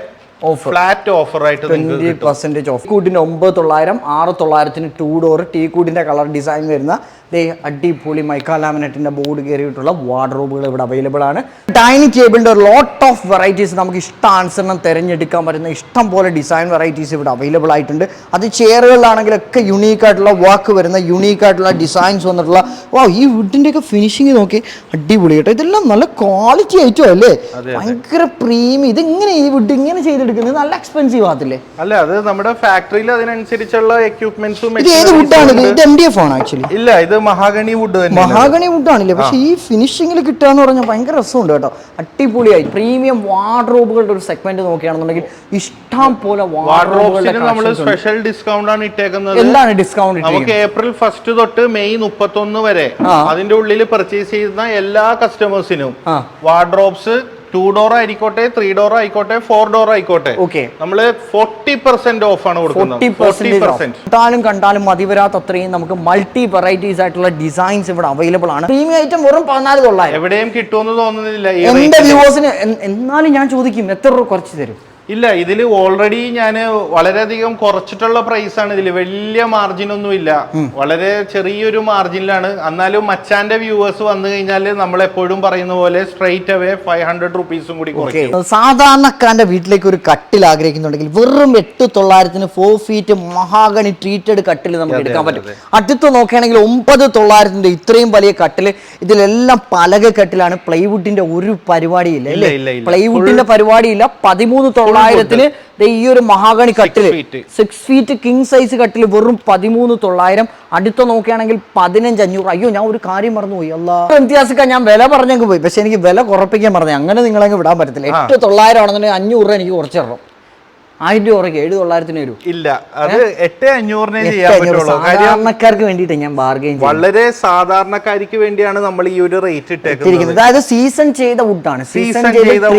ഫ്ലാറ്റ് ഓഫർ ആയിട്ട് ട്വന്റി പെർസെന്റേജ് ഓഫ് കൂട്ടിന് ഒമ്പത് തൊള്ളായിരം ആറ് തൊള്ളായിരത്തിന് ടൂ ഡോർ ടീ കൂടിന്റെ കളർ ഡിസൈൻ വരുന്ന ദേ അടിപൊളി മൈക്കാ ലാമിനറ്റിന്റെ ബോർഡ് കയറിയിട്ടുള്ള വാർഡ്രോബുകൾ ഇവിടെ അവൈലബിൾ ആണ്. ഡൈനിങ് ടേബിളിന്റെ ഒരു ലോട്ട് ഓഫ് വെറൈറ്റീസ് നമുക്ക് ഇഷ്ടാനുസരണം തിരഞ്ഞെടുക്കാൻ പറ്റുന്ന ഇഷ്ടം പോലെ ഡിസൈൻ വെറൈറ്റീസ് ഇവിടെ അവൈലബിൾ ആയിട്ടുണ്ട്. അത് ചെയറുകളിലാണെങ്കിലൊക്കെ യുണീക്ക് ആയിട്ടുള്ള വർക്ക് വരുന്ന യുണീക്ക് ആയിട്ടുള്ള ഡിസൈൻസ് വന്നിട്ടുള്ള വാ ഈ വുഡിന്റെ ഒക്കെ ഫിനിഷിങ് നോക്കി അടിപൊളി കേട്ടോ. ഇതെല്ലാം നല്ല ക്വാളിറ്റി ആയിട്ടോ അല്ലേ? ഭയങ്കര പ്രീമിയം ഇതിങ്ങനെ ഈ വുഡ് ഇങ്ങനെ ചെയ്തെടുക്കുന്നത്? നല്ല എക്സ്പെൻസീവ് ആകത്തില്ലേ? അല്ല അത് നമ്മുടെ ഫാക്ടറിയിൽ അതിനനുസരിച്ചുള്ള എക്യൂപ്മെന്റ്സും ഇത് ഏത് വുഡാണ് ഇത്? ഇത് എം ഡി എഫ് ആണ് ആക്ച്വലി ഇല്ല ഇത് മഹാഗണി വുഡ് തന്നെ മഹാഗണി ആണല്ലേ? പക്ഷേ ഈ ഫിനിഷിംഗിൽ കിട്ടുക എന്ന് പറഞ്ഞാൽ ഭയങ്കര രസമുണ്ട് കേട്ടോ. അടിപൊളിയായി. പ്രീമിയം വാർഡ്രോബുകളുടെ ഒരു സെഗ്മെന്റ് നോക്കുകയാണെന്നുണ്ടെങ്കിൽ ഇഷ്ടം പോലെ നമ്മൾ സ്പെഷ്യൽ ഡിസ്കൗണ്ട് ആണ് ഇട്ടേക്കുന്നത്. എന്താണ് ഡിസ്കൗണ്ട് നമുക്ക് ഏപ്രിൽ ഫസ്റ്റ് തൊട്ട് മെയ് മുപ്പത്തൊന്ന് വരെ. അതിന്റെ ഉള്ളിൽ പർച്ചേസ് ചെയ്യുന്ന എല്ലാ കസ്റ്റമേഴ്സിനും. വാർഡ്രോബ്സ് ടു ഡോർ ആയിക്കോട്ടെ ത്രീ ഡോർ ആയിക്കോട്ടെ ഫോർ ഡോർ ആയിക്കോട്ടെ. ഓക്കെ നമ്മൾ ഫോർട്ടി പെർസെന്റ് ഓഫ് ആണ് കൊടുക്കുന്നത്. കണ്ടാലും മതി വരാത്ത അത്രയും നമുക്ക് മൾട്ടി വെറൈറ്റീസ് ആയിട്ടുള്ള ഡിസൈൻസ് ഇവിടെ അവൈലബിൾ ആണ്. പ്രീമിയം ഐറ്റം വെറും പതിനാല് തൊള്ളായിരം എവിടെയും കിട്ടുമെന്ന് തോന്നുന്നില്ല. എന്റെ വ്യൂവേഴ്സിന് എന്നാലും ഞാൻ ചോദിക്കും എത്ര രൂപ കുറച്ച് തരും? ഇല്ല ഇതിൽ ഓൾറെഡി ഞാൻ വളരെയധികം കുറച്ചിട്ടുള്ള പ്രൈസ് ആണ്. ഇതിൽ വലിയ മാർജിൻ ഒന്നും ഇല്ല. വളരെ ചെറിയൊരു മാർജിനിലാണ് എന്നാലും മച്ചാന്റെ വ്യൂവേഴ്സ് വന്നു കഴിഞ്ഞാൽ നമ്മൾ എപ്പോഴും പറയുന്ന പോലെ സ്ട്രൈറ്റ് അവേ ഫൈവ് ഹൺഡ്രഡ് റുപ്പീസും കൂടി കുറയ്ക്കും. സാധാരണക്കാരന്റെ വീട്ടിലേക്ക് ഒരു കട്ടിൽ ആഗ്രഹിക്കുന്നുണ്ടെങ്കിൽ വെറും എട്ട് തൊള്ളായിരത്തിന് ഫോർ ഫീറ്റ് മഹാഗണി ട്രീറ്റഡ് കട്ടിൽ നമുക്ക് എടുക്കാൻ പറ്റും. അടുത്ത് നോക്കുകയാണെങ്കിൽ ഒമ്പത് തൊള്ളായിരത്തിന്റെ ഇത്രയും വലിയ കട്ടിൽ ഇതിലെല്ലാം പലക കട്ടിലാണ്. പ്ലൈവുഡിന്റെ ഒരു പരിപാടിയില്ല. പ്ലൈവുഡിന്റെ പരിപാടിയില്ല. പതിമൂന്ന് തൊള്ളായിരത്തിന് ദേ ഈ ഒരു മഹാഗണി കട്ടിൽ feet. Six feet king size കട്ടിൽ വെറും പതിമൂന്ന് തൊള്ളായിരം. അടുത്ത നോക്കുകയാണെങ്കിൽ പതിനഞ്ച് അഞ്ഞൂറ്. അയ്യോ ഞാൻ ഒരു കാര്യം മറന്നുപോയി. അല്ലാ. വ്യത്യാസിക്കാൻ ഞാൻ വില പറഞ്ഞങ്ങ് പോയി. പക്ഷെ എനിക്ക് വില കുറപ്പിക്കാൻ പറഞ്ഞു അങ്ങനെ നിങ്ങളങ്ങ് വിടാൻ പറ്റത്തില്ല. എട്ട് തൊള്ളായിരം ആണെന്നുണ്ടെങ്കിൽ അഞ്ഞൂറ് രൂപ എനിക്ക് കുറച്ച് തരണം. ആയിരം രൂപ കുറയ്ക്കും ഏഴ് തൊള്ളായിരത്തിന് വരും. ഇല്ല അത് എട്ട് അഞ്ഞൂറിനെ ചെയ്യാൻ പറ്റുള്ളൂ. സാധാരണക്കാർക്ക് വേണ്ടിയിട്ട് ഞാൻ ബാർഗെയിൻ വളരെ സാധാരണക്കാർക്ക് വേണ്ടിയാണ് നമ്മൾ ഈ ഒരു റേറ്റ് ഇട്ടേക്കുന്നത്. അതായത് സീസൺ ചെയ്ത വുഡാണ് സീസൺ ചെയ്ത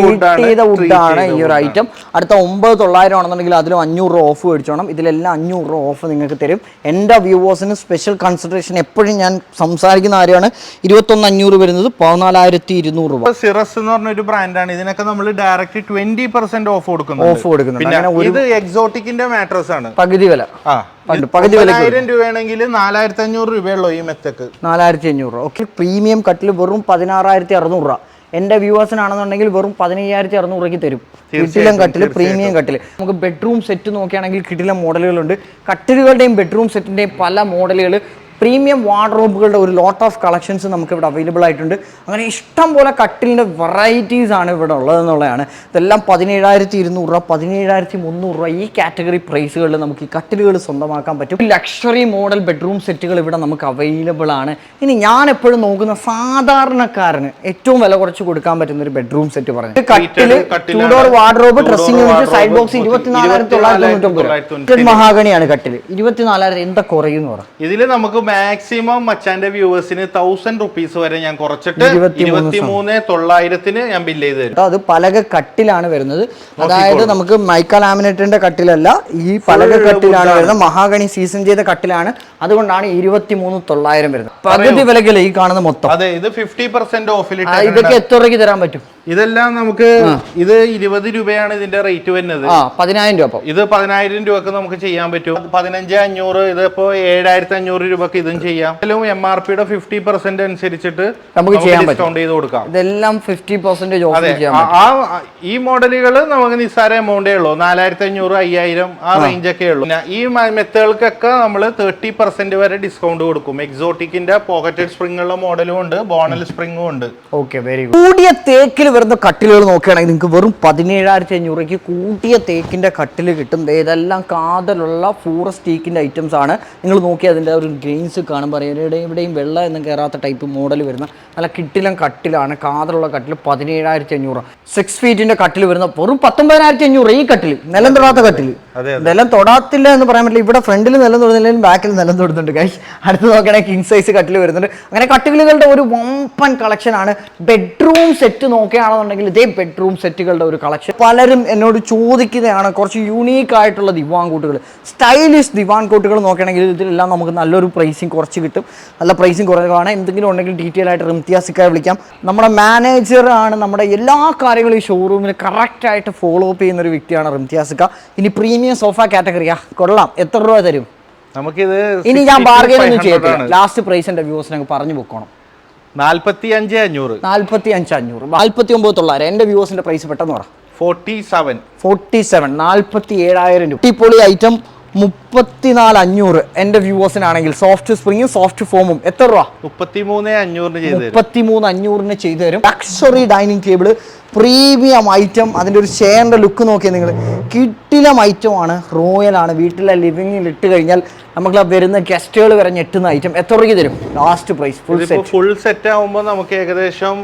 ചെയ്ത വുഡാണ് ഈ ഒരു ഐറ്റം അടുത്ത ഒമ്പത് തൊള്ളായിരം ആണെന്നുണ്ടെങ്കിൽ അതിലും അഞ്ഞൂറ് രൂപ ഓഫ് മേടിച്ചോണം. ഇതിലെല്ലാം അഞ്ഞൂറ് രൂപ ഓഫ് നിങ്ങൾക്ക് തരും. എന്റെ വ്യൂവേഴ്സിന് സ്പെഷ്യൽ കൺസിഡറേഷൻ എപ്പോഴും ഞാൻ സംസാരിക്കുന്ന കാര്യമാണ്. ഇരുപത്തൊന്ന് അഞ്ഞൂറ് വരുന്നത് പതിനാലായിരത്തി ഇരുന്നൂറ് രൂപ. സിറസ് എന്ന് പറഞ്ഞ ഒരു ബ്രാൻഡാണ് ഇതിനൊക്കെ നമ്മൾ ഡയറക്റ്റ് ട്വന്റി പെർസെന്റ് ഓഫ് കൊടുക്കുന്നു ഓഫ് കൊടുക്കുന്നുണ്ട്. പിന്നെ അങ്ങനെ ഇത് എക്സോട്ടിക്കിന്റെ മാട്രസ് ആണ്. പകുതി വില. പകുതി വില പതിനായിരം രൂപയാണെങ്കിൽ നാലായിരത്തി അഞ്ഞൂറ് രൂപയുള്ളൂ ഈ മെത്തക്ക് നാലായിരത്തി അഞ്ഞൂറ് ഓക്കെ പ്രീമിയം കട്ടിൽ വെറും പതിനാറായിരത്തി അറുന്നൂറ് രൂപ. എന്റെ വ്യൂവേഴ്സിനാണെന്നുണ്ടെങ്കിൽ വെറും പതിനയ്യായിരത്തി അറുന്നൂറ് രൂപയ്ക്ക് തരും കിട്ടിലം കട്ടിൽ പ്രീമിയം കട്ടിൽ നമുക്ക് ബെഡ്റൂം സെറ്റ് നോക്കുകയാണെങ്കിൽ കിട്ടിലം മോഡലുകളുണ്ട് കട്ടിലുകളുടെയും ബെഡ്റൂം സെറ്റിന്റെയും പല മോഡലുകൾ പ്രീമിയം വാർഡ്രോബുകളുടെ ഒരു ലോട്ട് ഓഫ് കളക്ഷൻസ് നമുക്ക് ഇവിടെ അവൈലബിൾ ആയിട്ടുണ്ട്. അങ്ങനെ ഇഷ്ടം പോലെ കട്ടിലിന്റെ വെറൈറ്റീസ് ആണ് ഇവിടെ ഉള്ളതെന്നുള്ളതാണ്. ഇതെല്ലാം പതിനേഴായിരത്തി ഇരുന്നൂറ് രൂപ പതിനേഴായിരത്തി മുന്നൂറ് രൂപ ഈ കാറ്റഗറി പ്രൈസുകളിൽ നമുക്ക് ഈ കട്ടിലുകൾ സ്വന്തമാക്കാൻ പറ്റും. ലക്ഷറി മോഡൽ ബെഡ്റൂം സെറ്റുകൾ ഇവിടെ നമുക്ക് അവൈലബിൾ ആണ്. ഇനി ഞാൻ എപ്പോഴും നോക്കുന്ന സാധാരണക്കാരന് ഏറ്റവും വില കുറച്ച് കൊടുക്കാൻ പറ്റുന്ന ഒരു ബെഡ്റൂം സെറ്റ് പറഞ്ഞു കട്ടിൽ two door two door wardrobe dressing unit side box ഇരുപത്തിനാലായിരത്തി തൊള്ളായിരത്തി തൊണ്ണൂറ്റി ഒമ്പത് മഹാഗണിയാണ് കട്ടിൽ. ഇരുപത്തിനാലായിരം എന്താ കുറയുന്നു പറ. ഇതിൽ നമുക്ക് മാക്സിമം മച്ചാന്റെ വ്യൂവേഴ്സിന് തൗസൻഡ് റുപ്പീസ് വരെ ഞാൻ കുറച്ചിട്ട് ഇരുപത്തിമൂന്ന് ഇരുപത്തി മൂന്ന് തൊള്ളായിരത്തിന് ഞാൻ ബില്ല് ചെയ്ത് തരും. അത് പലക കട്ടിലാണ് വരുന്നത്. അതായത് നമുക്ക് മൈക്ക ലാമിനേറ്റിന്റെ കട്ടിലല്ല ഈ പലക കട്ടിലാണ് വരുന്നത്. മഹാഗണി സീസൺ ചെയ്ത കട്ടിലാണ്. അതുകൊണ്ടാണ് ഇരുപത്തി മൂന്ന് തൊള്ളായിരം വരുന്നത്. പകുതി വിലക്കല്ലേ ഈ കാണുന്ന മൊത്തം? അതെ ഇത് ഫിഫ്റ്റി പെർസെന്റ് ഓഫിൽ ആ, ഇതൊക്കെ എത്ര രൂപയ്ക്ക് തരാൻ പറ്റും? ഇതെല്ലാം നമുക്ക് ഇത് ഇരുപത് രൂപയാണ് ഇതിന്റെ റേറ്റ് വരുന്നത്. പതിനായിരം രൂപ ഇത് പതിനായിരം രൂപക്ക് നമുക്ക് ചെയ്യാൻ പറ്റും. പതിനഞ്ച് അഞ്ഞൂറ് ഇത് ഇപ്പോ ഏഴായിരത്തി അഞ്ഞൂറ് രൂപക്ക് ഇതും ചെയ്യാം. എല്ലാം എം ആർ പിയുടെ ഫിഫ്റ്റി പെർസെന്റ് അനുസരിച്ചിട്ട് നമുക്ക്. ഡിസ്കൗണ്ട് ചെയ്ത് കൊടുക്കാം. ഇതെല്ലാം ഫിഫ്റ്റി പെർസെന്റേജ് അതെ. ആ- ഈ മോഡലുകൾ നമുക്ക് നിസ്സാര എമൗണ്ടേ ഉള്ളൂ നാലായിരത്തി അഞ്ഞൂറ് അയ്യായിരം ആ റേഞ്ച് ഒക്കെ ഉള്ളൂ ഈ മെത്തേഡുകൾക്കൊക്കെ നമ്മൾ തേർട്ടി പെർസെന്റ് വരെ ഡിസ്കൗണ്ട് കൊടുക്കും. എക്സോട്ടിക്കിന്റെ പോക്കറ്റഡ് സ്പ്രിംഗ് ഉള്ള മോഡലും ഉണ്ട് ബോണൽ സ്പ്രിംഗും ഉണ്ട്. ഓക്കെ വെരി ഗുഡ് കൂടിയ തേക്കിൽ വരുന്ന കട്ടിലുകൾ നോക്കുകയാണെങ്കിൽ നിങ്ങൾക്ക് വെറും പതിനേഴായിരത്തി അഞ്ഞൂറ് രൂപയ്ക്ക് കൂട്ടിയ തേക്കിന്റെ കട്ടിൽ കിട്ടും. ഇതെല്ലാം കാതലുള്ള ഫോറസ്റ്റ് സ്റ്റീക്കിന്റെ ഐറ്റംസ് ആണ്. നിങ്ങൾ നോക്കി അതിന്റെ ഒരു ഗ്രെയിൻസ് കാണും. അറിയാം ഇവിടെയും ഇവിടെയും വെള്ളം എന്നും കയറാത്ത ടൈപ്പ് മോഡൽ വരുന്ന നല്ല കിട്ടിലം കട്ടിലാണ് കാതലുള്ള കട്ടിൽ പതിനേഴായിരത്തി അഞ്ഞൂറ് സിക്സ് ഫീറ്റിന്റെ കട്ടിൽ വരുന്ന വെറും പത്തൊമ്പതിനായിരത്തി അഞ്ഞൂറ് ഈ കട്ടിൽ നിലം തൊടാത്ത കട്ടിൽ നിലം തൊടാത്തില്ല എന്ന് പറയാൻ പറ്റില്ല. ഇവിടെ ഫ്രണ്ടിൽ നിലം തൊടുന്നില്ലെങ്കിലും ബാക്കിൽ നിലം തൊടുന്നുണ്ട് ഗൈസ് അടുത്ത് നോക്കുകയാണെങ്കിൽ കിങ് സൈസ് കട്ടിൽ വരുന്നുണ്ട്. അങ്ങനെ കട്ടിലുകളുടെ ഒരു വമ്പൻ കളക്ഷനാണ് ബെഡ്റൂം സെറ്റ് നോക്കുകയാണെന്നുണ്ടെങ്കിൽ ഇതേ ബെഡ്റൂം സെറ്റുകളുടെ ഒരു കളക്ഷൻ പലരും എന്നോട് ചോദിക്കുന്നതാണ് കുറച്ച് യൂണീക്ക് ആയിട്ടുള്ള ദിവാൻ കൂട്ടുകൾ. സ്റ്റൈലിഷ് ദിവാൻ കൂട്ടുകൾ നോക്കുകയാണെങ്കിൽ ഇതിലെല്ലാം നമുക്ക് നല്ലൊരു പ്രൈസിങ് കുറച്ച് കിട്ടും. നല്ല പ്രൈസിങ് കുറവാണ്. എന്തെങ്കിലും ഉണ്ടെങ്കിൽ ഡീറ്റെയിൽ ആയിട്ട് റിംത്യാസിക്കായി വിളിക്കാം. നമ്മുടെ മാനേജർ ആണ് നമ്മുടെ എല്ലാ കാര്യങ്ങളും ഈ ഷോറൂമിൽ കറക്റ്റായിട്ട് ഫോളോ അപ്പ് ചെയ്യുന്ന ഒരു വ്യക്തിയാണ് റിംത്യാസിക്ക ഇനി പ്രീമിയം സോഫ കാറ്റഗറിയാ കൊള്ളാം. എത്ര രൂപ തരും? നമുക്കിത് ഇനി ഞാൻ 60 to ബാർഗൈൻ ഒന്നും 500 ചെയ്യത്തില്ല ലാസ്റ്റ് പ്രൈസ് എന്റെ വ്യൂസിനൊക്കെ പറഞ്ഞു വെക്കണം. നാൽപ്പത്തി അഞ്ച് അഞ്ഞൂറ്. നാൽപ്പത്തി അഞ്ച് അഞ്ഞൂറ്. നാൽപ്പത്തി ഒമ്പത് തൊള്ളായിരം എന്റെ വ്യൂവേഴ്സിന്റെ പ്രൈസ് പെട്ടെന്ന് പറ. Forty seven. Forty seven. നാൽപ്പത്തി ഏഴായിരം രൂപ. അടിപൊളി ഐറ്റം. മുപ്പത്തിനാല് അഞ്ഞൂറ് എന്റെ വ്യൂവേഴ്സിനാണെങ്കിൽ സോഫ്റ്റ് സ്പ്രിങ്ങും സോഫ്റ്റ് ഫോമും. എത്ര രൂപ? മുപ്പത്തി മൂന്ന് അഞ്ഞൂറിന് അഞ്ഞൂറിന് ചെയ്തു തരും. Luxury dining table premium item അതിന്റെ ഒരു ചെയറിന്റെ ലുക്ക് നോക്കിയാൽ നിങ്ങൾ കിട്ടിലം ഐറ്റമാണ് റോയലാണ് റോയൽ ആണ്. വീട്ടിലെ ലിവിങ്ങിൽ ഇട്ട് കഴിഞ്ഞാൽ നമുക്ക് വരുന്ന ഗസ്റ്റുകൾ വരെ ഞെട്ടുന്ന ഐറ്റം എത്ര രൂപയ്ക്ക് തരും? Last price full set full set ആവുമ്പോ നമുക്ക് ഏകദേശം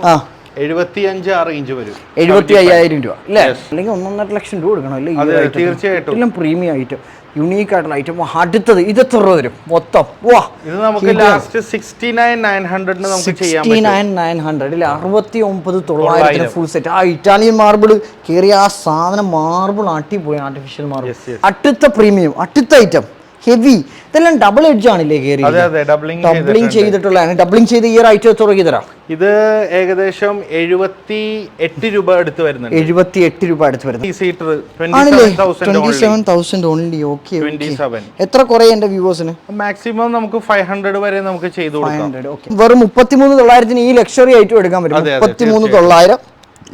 ആ എഴുപത്തി അഞ്ച് ആ റേഞ്ച് വരും. എഴുപത്തി അയ്യായിരം രൂപ. അല്ലേ? അല്ലെങ്കിൽ ഒന്നൊന്നര ലക്ഷം രൂപ കൊടുക്കണം. അല്ലേ? തീർച്ചയായിട്ടും. എല്ലാം പ്രീമിയം ഐറ്റം യുണീക്ക് ആയിട്ടുള്ള ഐറ്റം അടുത്തത് ഇത് എത്ര രൂപ വരും? മൊത്തം. വാ. ഇത് നമുക്ക് ലാസ്റ്റ് സിക്സ്റ്റി നയൻ നയൻ ഹൺഡ്രഡിന് നമുക്ക് ചെയ്യാൻ സിക്സ്റ്റി പറ്റും. നയൻ നയൻ ഹൺഡ്രഡ് ഇല്ല അറുപത്തി ഒമ്പത് തൊള്ളായിരത്തിന് ഫുൾ സെറ്റ് ആ ഇറ്റാലിയൻ മാർബിൾ കയറി ആ സാധനം മാർബിൾ ആട്ടിപ്പോയി ആർട്ടിഫിഷ്യൽ മാർബിൾ. അടുത്ത പ്രീമിയം അടുത്ത ഐറ്റം ഹെവി ഇതെല്ലാം ഡബിൾ എഡ്ജ് ആണല്ലേ കയറി ഡബിളിംഗ് ചെയ്തിട്ടുള്ളതാണ് ഡബിളിംഗ് ചെയ്ത് ഈ റൈറ്റ് തുടങ്ങി തരാം. ഇത് ഏകദേശം എഴുപത്തി എട്ട് രൂപ എടുത്ത് വരുന്നുണ്ട്. എഴുപത്തി എട്ട് രൂപ എടുത്ത് വരുന്നത് ഓൺലി ഓക്കെ എത്ര കുറെ എന്റെ വ്യൂവേഴ്സിന് മാക്സിമം നമുക്ക് ഫൈവ് ഹൺഡ്രഡ് വരെ നമുക്ക് ചെയ്തു വെറും മുപ്പത്തിമൂന്ന് തൊള്ളായിരത്തിന് ഈ ലക്ഷറി ആയിട്ടും എടുക്കാൻ പറ്റും. മുപ്പത്തിമൂന്ന് തൊള്ളായിരം.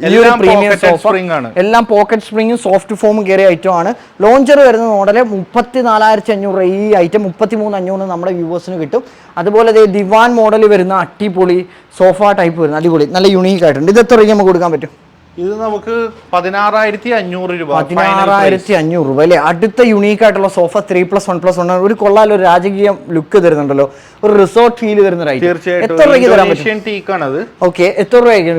ഈ ഒരു എല്ലാം പ്രീമിയം pocketed സോഫ ആണ്. എല്ലാം പോക്കറ്റ് സ്പ്രിങ്ങും സോഫ്റ്റ് ഫോമും കയറിയ ഐറ്റം ആണ്. ലോഞ്ചർ വരുന്ന മോഡൽ മുപ്പത്തി നാലായിരത്തി അഞ്ഞൂറ് ഈ ഐറ്റം മുപ്പത്തി മൂന്ന് അഞ്ഞൂറ് നമ്മുടെ വ്യൂവേഴ്സിന് കിട്ടും. അതുപോലെ ദിവാൻ മോഡൽ വരുന്ന അട്ടിപൊളി സോഫ ടൈപ്പ് വരുന്ന അടിപൊളി നല്ല യുണീക്ക് ആയിട്ടുണ്ട്. ഇത് എത്ര രൂപയ്ക്ക് നമുക്ക് കൊടുക്കാൻ പറ്റും? ഇത് നമുക്ക് പതിനാറായിരത്തി അഞ്ഞൂറ് രൂപ. പതിനാറായിരത്തി അഞ്ഞൂറ് രൂപ അല്ലേ? അടുത്ത യുണീക്ക് ആയിട്ടുള്ള sofa three plus one plus one ഒരു കൊള്ളാലോ ഒരു രാജകീയ ലുക്ക് തരുന്നുണ്ടല്ലോ. ഒരു റിസോർട്ട് ഫീൽ തരുന്ന ഒരു തീർച്ചയായിട്ടും. എത്ര ഓക്കെ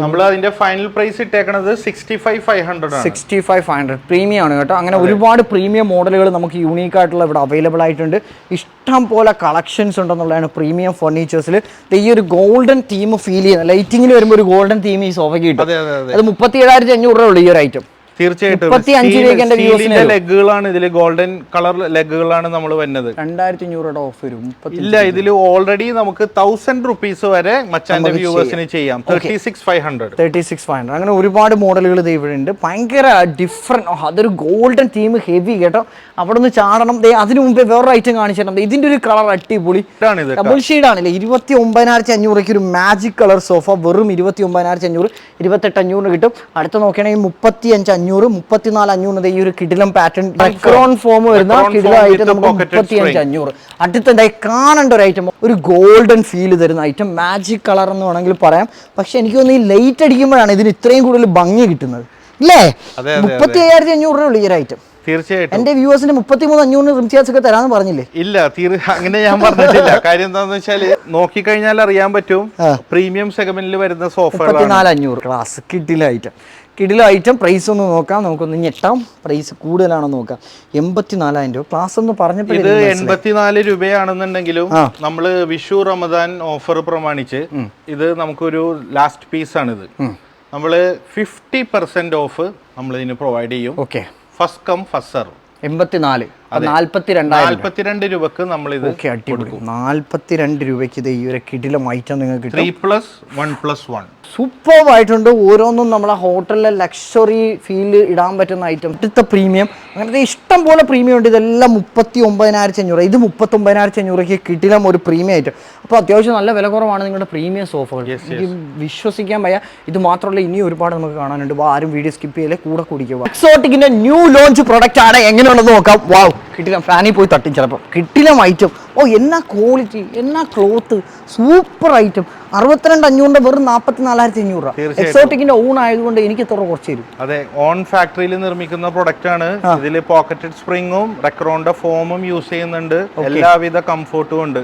നമ്മൾ അതിന്റെ ഫൈനൽ പ്രൈസ് ഇട്ടേക്കണത് സിക്സ്റ്റി ഫൈവ് ഫൈവ് ഹൺഡ്രഡ് ആണ് sixty five five hundred premium ആണ്. കേട്ടോ. അങ്ങനെ ഒരുപാട് പ്രീമിയം മോഡലുകൾ നമുക്ക് യൂണീക്ക് ആയിട്ടുള്ള ഇവിടെ അവൈലബിൾ ആയിട്ടുണ്ട്. ഇഷ്ടം പോലെ കളക്ഷൻസ് ഉണ്ടെന്നുള്ളതാണ് പ്രീമിയം ഫർണിച്ചേഴ്സിൽ ഈ ഒരു ഗോൾഡൻ തീം ഫീൽ ചെയ്യുന്നത് ലൈറ്റിങ്ങിൽ വരുമ്പോൾ ഒരു ഗോൾഡൻ തീം ഈ സോഫയ്ക്ക് കിട്ടും. അത് മുപ്പത്തി ഏഴായിരത്തി അഞ്ഞൂറ് രൂപ ഉള്ളൂ ഈ ഒരു ഐറ്റം തീർച്ചയായിട്ടും. ലെഗുകളാണ് ഇതിൽ ഗോൾഡൻ കളർ ലെഗുകളാണ് നമ്മൾ വരുന്നത് രണ്ടായിരത്തി അഞ്ഞൂറ് ഓഫ് വരും ഇല്ല ഇതിൽ ഓൾറെഡി നമുക്ക് തൗസൻഡ് റുപ്പീസ് വരെ മച്ചാന്റെ വ്യൂവേഴ്സിന് ചെയ്യാം. Thirty six five hundred thirty six five hundred അങ്ങനെ ഒരുപാട് മോഡലുകൾ ഇത് ഇവിടെ ഉണ്ട്. ഭയങ്കര ഡിഫറെന്റ് അതൊരു ഗോൾഡൻ തീം ഹെവി കേട്ടോ. അവിടെ നിന്ന് ചാടണം. അതിനു അതിന് മുമ്പേ വേറൊരു ഐറ്റം കാണിച്ചു തരണം ദേ ഇതിന്റെ ഒരു കളർ അടിപൊളി. ഡബിൾ ഷെയ്ഡ് ആണല്ലേ? ഇരുപത്തി ഒമ്പതിനായിരത്തി അഞ്ഞൂറേക്ക് ഒരു മാജിക് കളർ സോഫ വെറും ഇരുപത്തി ഒമ്പതിനായിരത്തി അഞ്ഞൂറ് ഇരുപത്തെട്ട് അഞ്ഞൂറിന് കിട്ടും. അടുത്ത നോക്കുകയാണെങ്കിൽ മുപ്പത്തി അഞ്ച് അഞ്ഞൂറ് മുപ്പത്തിനാല് അഞ്ഞൂറ് ഈ ഒരു കിടിലം പാറ്റേൺ ഡെക്രോൺ ഫോം വരുന്ന കിടിലായിട്ട് നമുക്ക് pocketed മുപ്പത്തി അഞ്ച് അഞ്ഞൂറ്. അടുത്തുണ്ടായി കാണേണ്ട ഒരു ഐറ്റം ഒരു ഗോൾഡൻ ഫീൽ തരുന്ന ഐറ്റം മാജിക് കളർ എന്ന് വേണമെങ്കിൽ പറയാം. പക്ഷെ എനിക്ക് തോന്നുന്നു ഈ ലൈറ്റ് അടിക്കുമ്പോഴാണ് ഇതിന് ഇത്രയും കൂടുതൽ ഭംഗി കിട്ടുന്നത്. ഇല്ലേ. മുപ്പത്തി അയ്യായിരത്തി അഞ്ഞൂറ് രൂപ ഉള്ള ഈ ഒരു ഐറ്റം തീർച്ചയായിട്ടും. എന്റെ വ്യൂവേഴ്സിന്റെ മുപ്പത്തി മൂന്ന് അഞ്ഞൂറിന് റിംചാർജ് ഒക്കെ തരാന്ന് പറഞ്ഞില്ലേ? ഇല്ല [LAUGHS] അങ്ങനെ ഞാൻ പറഞ്ഞിട്ടില്ല. കാര്യം എന്താന്ന് വെച്ചാൽ നോക്കിക്കഴിഞ്ഞാൽ അറിയാൻ പറ്റും. പ്രീമിയം സെഗ്മെന്റിൽ വരുന്ന അഞ്ഞൂറ്. ക്ലാസ് കിട്ടില്ല ഐറ്റം കിഡിലെ ഐറ്റം പ്രൈസ് ഒന്ന് നോക്കാം. നമുക്കൊന്ന് ഞെട്ടാം പ്രൈസ് കൂടുതലാണോ നോക്കാം. എൺപത്തി നാലായിരം രൂപ. ക്ലാസ് ഒന്ന് ഇത് പറഞ്ഞപ്പോഴേ എൺപത്തിനാല് രൂപയാണെന്നുണ്ടെങ്കിലും നമ്മൾ നമ്മൾ വിഷു റമദാൻ ഓഫർ പ്രമാണിച്ച് ഇത് നമുക്കൊരു ലാസ്റ്റ് പീസ് ഇത് നമ്മൾ ഫിഫ്റ്റി പെർസെന്റ് ഓഫ് നമ്മൾ ഇതിന് പ്രൊവൈഡ് ചെയ്യും. Okay first come first serve എൺപത്തിനാല്. നാല്പത്തിരണ്ട് രൂപക്ക് നമ്മൾ ഇത് ഓക്കെ അടിപൊളി. നാൽപ്പത്തി രണ്ട് രൂപയ്ക്ക് ഇത് ഈ ഒരു കിടിലം ഐറ്റം നിങ്ങൾക്ക് three plus one plus one super ആയിട്ടുണ്ട് ഓരോന്നും നമ്മളെ ഹോട്ടലിലെ ലക്ഷറി ഫീൽ ഇടാൻ പറ്റുന്ന ഐറ്റം അടുത്ത പ്രീമിയം അങ്ങനത്തെ ഇഷ്ടം പോലെ പ്രീമിയം ഉണ്ട്. ഇതെല്ലാം മുപ്പത്തി ഒമ്പതിനായിരത്തി അഞ്ഞൂറ് ഇത് മുപ്പത്തി ഒമ്പതിനായിരത്തി അഞ്ഞൂറേക്ക് കിട്ടിലും ഒരു പ്രീമിയം ഐറ്റം അപ്പോൾ അത്യാവശ്യം നല്ല വില കുറവാണ് നിങ്ങളുടെ പ്രീമിയം സോഫകൾ. എനിക്ക് വിശ്വസിക്കാൻ വയ്യ. ഇത് മാത്രമല്ല ഇനി ഒരുപാട് നമുക്ക് കാണാനുണ്ട്. ആരും വീഡിയോ സ്കിപ്പ് ചെയ്യല്ലേ? കൂടെ കുടിക്കുക. എക്സോട്ടിക്കിന്റെ ന്യൂ ലോഞ്ച് പ്രൊഡക്റ്റ് ആണ്. എങ്ങനെയുണ്ടെന്ന് നോക്കാം. വാവ് കിട്ടില്ല. ഫാനിൽ പോയി തട്ടും ചിലപ്പോൾ കിട്ടില്ല ഐറ്റം ഓ എന്നാ ക്വാളിറ്റി എന്നാ ക്ലോത്ത് സൂപ്പർ ഐറ്റം അറുപത്തിരണ്ട് അഞ്ഞൂറിന്റെ വെറും നാൽപ്പത്തി നാലായിരത്തി അഞ്ഞൂറ് രൂപ എക്സോട്ടിക്കിന്റെ ഓൺ ആയതുകൊണ്ട് എനിക്ക് ഇത്ര കുറച്ച് തരും. അതെ ഓൺ ഫാക്ടറിയിൽ നിർമ്മിക്കുന്ന പ്രൊഡക്റ്റ് ആണ്. ഇതിൽ പോക്കറ്റഡ് സ്പ്രിങ്ങും റെക്രോണിന്റെ ഫോമും യൂസ് ചെയ്യുന്നുണ്ട്. എല്ലാവിധ കംഫോർട്ടും ഉണ്ട്.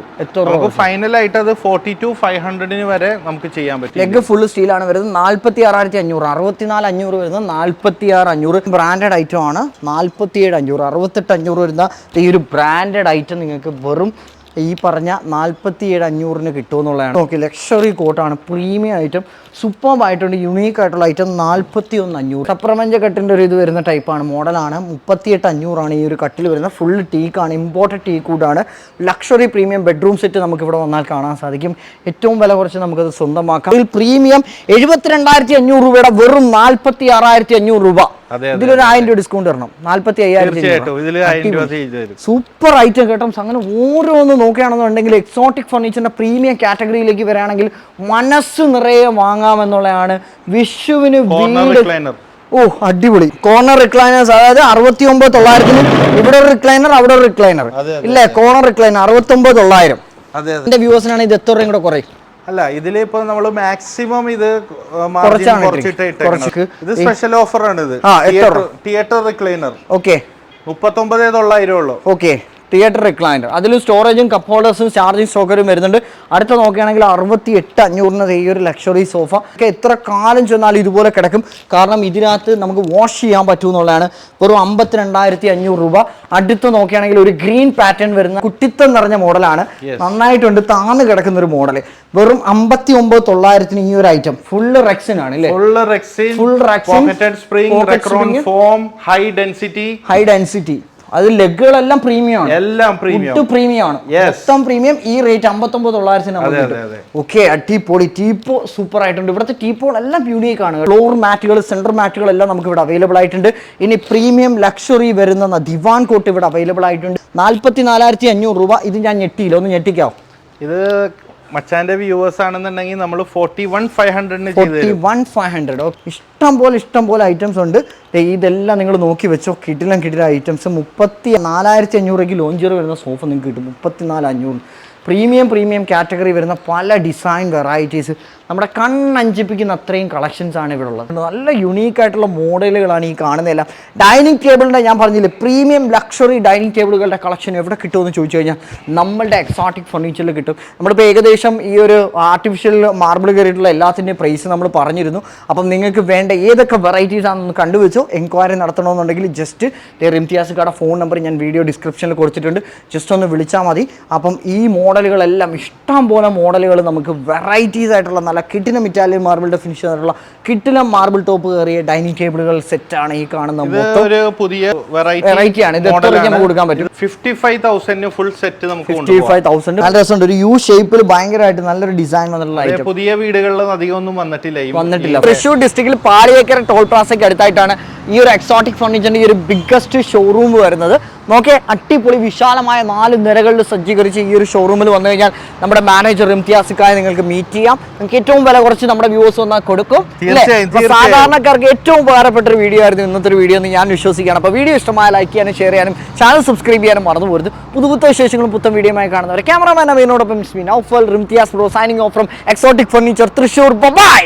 നമുക്ക് ഫൈനൽ ആയിട്ട് അത് ഫോർട്ടി ടു ഫൈവ് ഹൺഡ്രഡിന് വരെ നമുക്ക് ചെയ്യാൻ പറ്റും. ലെഗ് ഫുൾ സ്റ്റീലാണ് വരുന്നത് നാൽപ്പത്തി ആറായിരത്തി അഞ്ഞൂറ് അറുപത്തിനാല് അഞ്ഞൂറ് വരുന്നത് നാൽപ്പത്തി ആറ് അഞ്ഞൂറ്. ബ്രാൻഡഡ് ഐറ്റം ആണ് നാൽപ്പത്തി ഏഴ് അഞ്ഞൂറ്. അറുപത്തെട്ട് അഞ്ഞൂറ് വരുന്ന ഈ ഒരു ബ്രാൻഡഡ് ഐറ്റം നിങ്ങൾക്ക് വെറും ഈ പറഞ്ഞ നാൽപ്പത്തി ഏഴ് അഞ്ഞൂറിന് കിട്ടുമെന്നുള്ളതാണ് ഓക്കെ ലക്ഷറി കോട്ടാണ് പ്രീമിയം ഐറ്റം സൂപ്പർ ആയിട്ടുണ്ട്. യുണീക്ക് ആയിട്ടുള്ള ഐറ്റം നാൽപ്പത്തി ഒന്ന് അഞ്ഞൂറ്. സപ്രമഞ്ച കട്ടിന്റെ ഒരു ഇത് വരുന്ന ടൈപ്പാണ് മോഡലാണ് മുപ്പത്തിയെട്ട് അഞ്ഞൂറാണ് ഈ ഒരു കട്ടിൽ വരുന്ന ഫുൾ ടീക്കാണ് ഇമ്പോർട്ടഡ് ടീ കൂടാണ് ലക്ഷറി പ്രീമിയം ബെഡ്റൂം സെറ്റ് നമുക്ക് ഇവിടെ വന്നാൽ കാണാൻ സാധിക്കും. ഏറ്റവും വില കുറച്ച് നമുക്കത് സ്വന്തമാക്കാം. ഇതിൽ പ്രീമിയം എഴുപത്തിരണ്ടായിരത്തി അഞ്ഞൂറ് രൂപയുടെ വെറും നാൽപ്പത്തി ആറായിരത്തി അഞ്ഞൂറ് രൂപ. ഇതിലൊരു ആയിരം രൂപ ഡിസ്കൗണ്ട് തരണം നാല്പത്തി അയ്യായിരം സൂപ്പർ ഐറ്റം കേട്ടോ. അങ്ങനെ ഓരോന്ന് നോക്കുകയാണെന്നുണ്ടെങ്കിൽ എക്സോട്ടിക് ഫർണിച്ചറിന്റെ പ്രീമിയം കാറ്റഗറിയിലേക്ക് വരികയാണെങ്കിൽ മനസ്സ് നിറയെ വാങ്ങാമെന്നുള്ളതാണ് വിഷുവിന് വീട്. ഓ അടിപൊളി. കോർണർ റിക്ലൈനേഴ്സ് അതായത് അറുപത്തി ഒമ്പത് തൊള്ളായിരത്തിന് ഇവിടെ ഒരു റിക്ലൈനർ അവിടെ ഒരു റിക്ലൈനർ ഇല്ലേ? കോർണർ റിക്ലൈനർ അറുപത്തി ഒമ്പത് തൊള്ളായിരം. എന്റെ വ്യൂവേഴ്സിനാണ് ഇത് എത്ര കൂടെ കുറയും? അല്ല ഇതിലിപ്പോ നമ്മൾ മാക്സിമം ഇത്. ഇത് സ്പെഷ്യൽ ഓഫർ ആണ് ഇത്. Theatre recliner okay. മുപ്പത്തൊമ്പത് തൊള്ളായിരം ഉള്ളു. ഓക്കെ. Theatre recliner. അതിൽ സ്റ്റോറേജും കപ്പ് ഹോൾഡേഴ്സും ചാർജിങ് സൗകര്യം വരുന്നുണ്ട്. അടുത്ത നോക്കുകയാണെങ്കിൽ അറുപത്തി എട്ട് അഞ്ഞൂറിന് ഈ ഒരു ലക്ഷറി സോഫ ഒക്കെ എത്ര കാലം ചെന്നാലും ഇതുപോലെ കിടക്കും. കാരണം ഇതിനകത്ത് നമുക്ക് വാഷ് ചെയ്യാൻ പറ്റും എന്നുള്ളതാണ്. വെറും അമ്പത്തിരണ്ടായിരത്തി അഞ്ഞൂറ് രൂപ. അടുത്ത് നോക്കുകയാണെങ്കിൽ ഒരു ഗ്രീൻ പാറ്റേൺ വരുന്ന കുട്ടിത്തം നിറഞ്ഞ മോഡലാണ്. നന്നായിട്ടുണ്ട്. താന്ന് കിടക്കുന്ന ഒരു മോഡൽ വെറും അമ്പത്തി ഒമ്പത് തൊള്ളായിരത്തിന് ഈ ഒരു ഐറ്റം ഫുള്ള് റെക്സിൻ ആണ് അല്ലേ full rexine high density high density അത് ലെഗുകളെല്ലാം പ്രീമിയം ആണ്. എല്ലാം പ്രീമിയം പ്രീമിയം ആണ്. മൊത്തം പ്രീമിയം ഈ റേറ്റ് അമ്പത്തൊമ്പത് തൊള്ളായിരത്തിന് ഓക്കെ അടിപൊളി. ടീപ്പോ സൂപ്പർ ആയിട്ടുണ്ട്. ഇവിടുത്തെ ടീപ്പോൾ എല്ലാം യൂണീക്ക് ആണ്. ഫ്ലോർ മാറ്റുകൾ സെന്റർ മാറ്റുകൾ എല്ലാം നമുക്ക് ഇവിടെ അവൈലബിൾ ആയിട്ടുണ്ട്. ഇനി പ്രീമിയം ലക്ഷറി വരുന്ന ദിവാൻ കോട്ട് ഇവിടെ അവൈലബിൾ ആയിട്ടുണ്ട്. നാല്പത്തി നാലായിരത്തി അഞ്ഞൂറ് രൂപ. ഇത് ഞാൻ ഞെട്ടിയില്ല. ഒന്ന് ഞെട്ടിക്കാവോ? ഇത് മച്ചാന്റെ വ്യൂവേഴ്സ് ആണെന്നുണ്ടെങ്കിൽ നമ്മൾ forty one five forty one five hundred ഇഷ്ടം പോലെ ഇഷ്ടം പോലെ ഐറ്റംസ് ഉണ്ട്. ഇതെല്ലാം നിങ്ങൾ നോക്കി വെച്ചോ. കിടിലം കിടില ഐറ്റംസ് മുപ്പത്തി നാലായിരത്തി അഞ്ഞൂറേക്ക് ലോഞ്ചർ വരുന്ന സോഫ നിങ്ങൾക്ക് കിട്ടും. മുപ്പത്തി നാല് അഞ്ഞൂറ്. പ്രീമിയം പ്രീമിയം കാറ്റഗറി വരുന്ന പല ഡിസൈൻ വെറൈറ്റീസ് നമ്മുടെ കണ്ണഞ്ചിപ്പിക്കുന്ന അത്രയും കളക്ഷൻസ് ആണ് ഇവിടെ ഉള്ളത്. നല്ല യുണീക്ക് ആയിട്ടുള്ള മോഡലുകളാണ് ഈ കാണുന്നതെല്ലാം. ഡൈനിങ് ടേബിളിന്റെ ഞാൻ പറഞ്ഞില്ലേ പ്രീമിയം ലക്ഷറി ഡൈനിങ് ടേബിളുകളുടെ കളക്ഷൻ എവിടെ കിട്ടുമെന്ന് ചോദിച്ചു കഴിഞ്ഞാൽ നമ്മളുടെ എക്സോട്ടിക് ഫർണിച്ചറിൽ കിട്ടും. നമ്മളിപ്പോൾ ഏകദേശം ഈ ഒരു ആർട്ടിഫിഷ്യൽ മാർബിൾ കയറിയിട്ടുള്ള എല്ലാത്തിന്റെയും പ്രൈസ് നമ്മൾ പറഞ്ഞിരുന്നു. അപ്പം നിങ്ങൾക്ക് വേണ്ട ഏതൊക്കെ വെറൈറ്റീസ് ആണെന്ന് കണ്ടുവെച്ചോ എൻക്വയറി നടത്തണമെന്നുണ്ടെങ്കിൽ ജസ്റ്റ് റിംതിയാസുകാരുടെ ഫോൺ നമ്പർ ഞാൻ വീഡിയോ ഡിസ്ക്രിപ്ഷനിൽ കൊടുത്തിട്ടുണ്ട്. ജസ്റ്റ് ഒന്ന് വിളിച്ചാൽ മതി. അപ്പം ഈ മോഡലുകളെല്ലാം ഇഷ്ടം പോലെ മോഡലുകൾ നമുക്ക് വെറൈറ്റീസ് ആയിട്ടുള്ള കിട്ടിനം ഇറ്റാലിയൻ മാർബിളിന്റെ ഫിനിഷ് ചെയ്തിട്ടുള്ള കിട്ടിനം മാർബിൾ ടോപ്പ് കയറിയ ഡൈനിങ് ടേബിളുകൾ ആണ് ഈ കാണുന്ന ഒരു പുതിയ വെറൈറ്റി ആണ്. ഇത് നമുക്ക് കൊടുക്കാൻ പറ്റും? Fifty five thousand full set നമുക്ക് ഫിഫ്റ്റി ഫൈവ് തൗസൻഡ് നല്ല രസമുണ്ട്. ഒരു യു ഷേപ്പിൽ ഭയങ്കരമായിട്ട് നല്ലൊരു ഡിസൈൻ വന്നിട്ടുള്ള പുതിയ വീടുകളിൽ അധികം ഒന്നും വന്നിട്ടില്ല. വന്നിട്ടില്ല തൃശ്ശൂർ ഡിസ്ട്രിക്റ്റിൽ പാളിയേക്കര ടോൾ പ്ലാസയ്ക്ക് അടുത്തായിട്ടാണ് ഈ ഒരു എക്സോട്ടിക് ഫർണിച്ചറിന്റെ ഈ ഒരു ബിഗ്ഗസ്റ്റ് ഷോറൂം വരുന്നത്. നോക്കിയേ അടിപൊളി വിശാലമായ നാല് നിരകളിൽ സജ്ജീകരിച്ച് ഈ ഒരു ഷോറൂമിൽ വന്നു കഴിഞ്ഞാൽ നമ്മുടെ മാനേജർ ഇംതിയാസിക്കായി നിങ്ങൾക്ക് മീറ്റ് ചെയ്യാം. നിങ്ങൾക്ക് ഏറ്റവും വില കുറച്ച് നമ്മുടെ വ്യൂസ് വന്നാൽ കൊടുക്കും. സാധാരണക്കാർക്ക് ഏറ്റവും ഉപകാരപ്പെട്ട ഒരു വീഡിയോ ആയിരുന്നു ഇന്നത്തെ ഒരു വീഡിയോ എന്ന് ഞാൻ വിശ്വസിക്കുകയാണ്. അപ്പോൾ വീഡിയോ ഇഷ്ടമായ ലൈക്ക് ചെയ്യാനും ഷെയർ ചെയ്യാനും ചാനൽ സബ്സ്ക്രൈബ് ചെയ്യാനും മറന്നു പോരുത്. പുതു പുത്ത വിശേഷങ്ങളും പുത്തൻ വീഡിയോയുമായി കാണുന്നവർ ക്യാമറമാൻ അവനോടൊപ്പം Rimthiyas bro signing off from exotic furniture Thrissur bye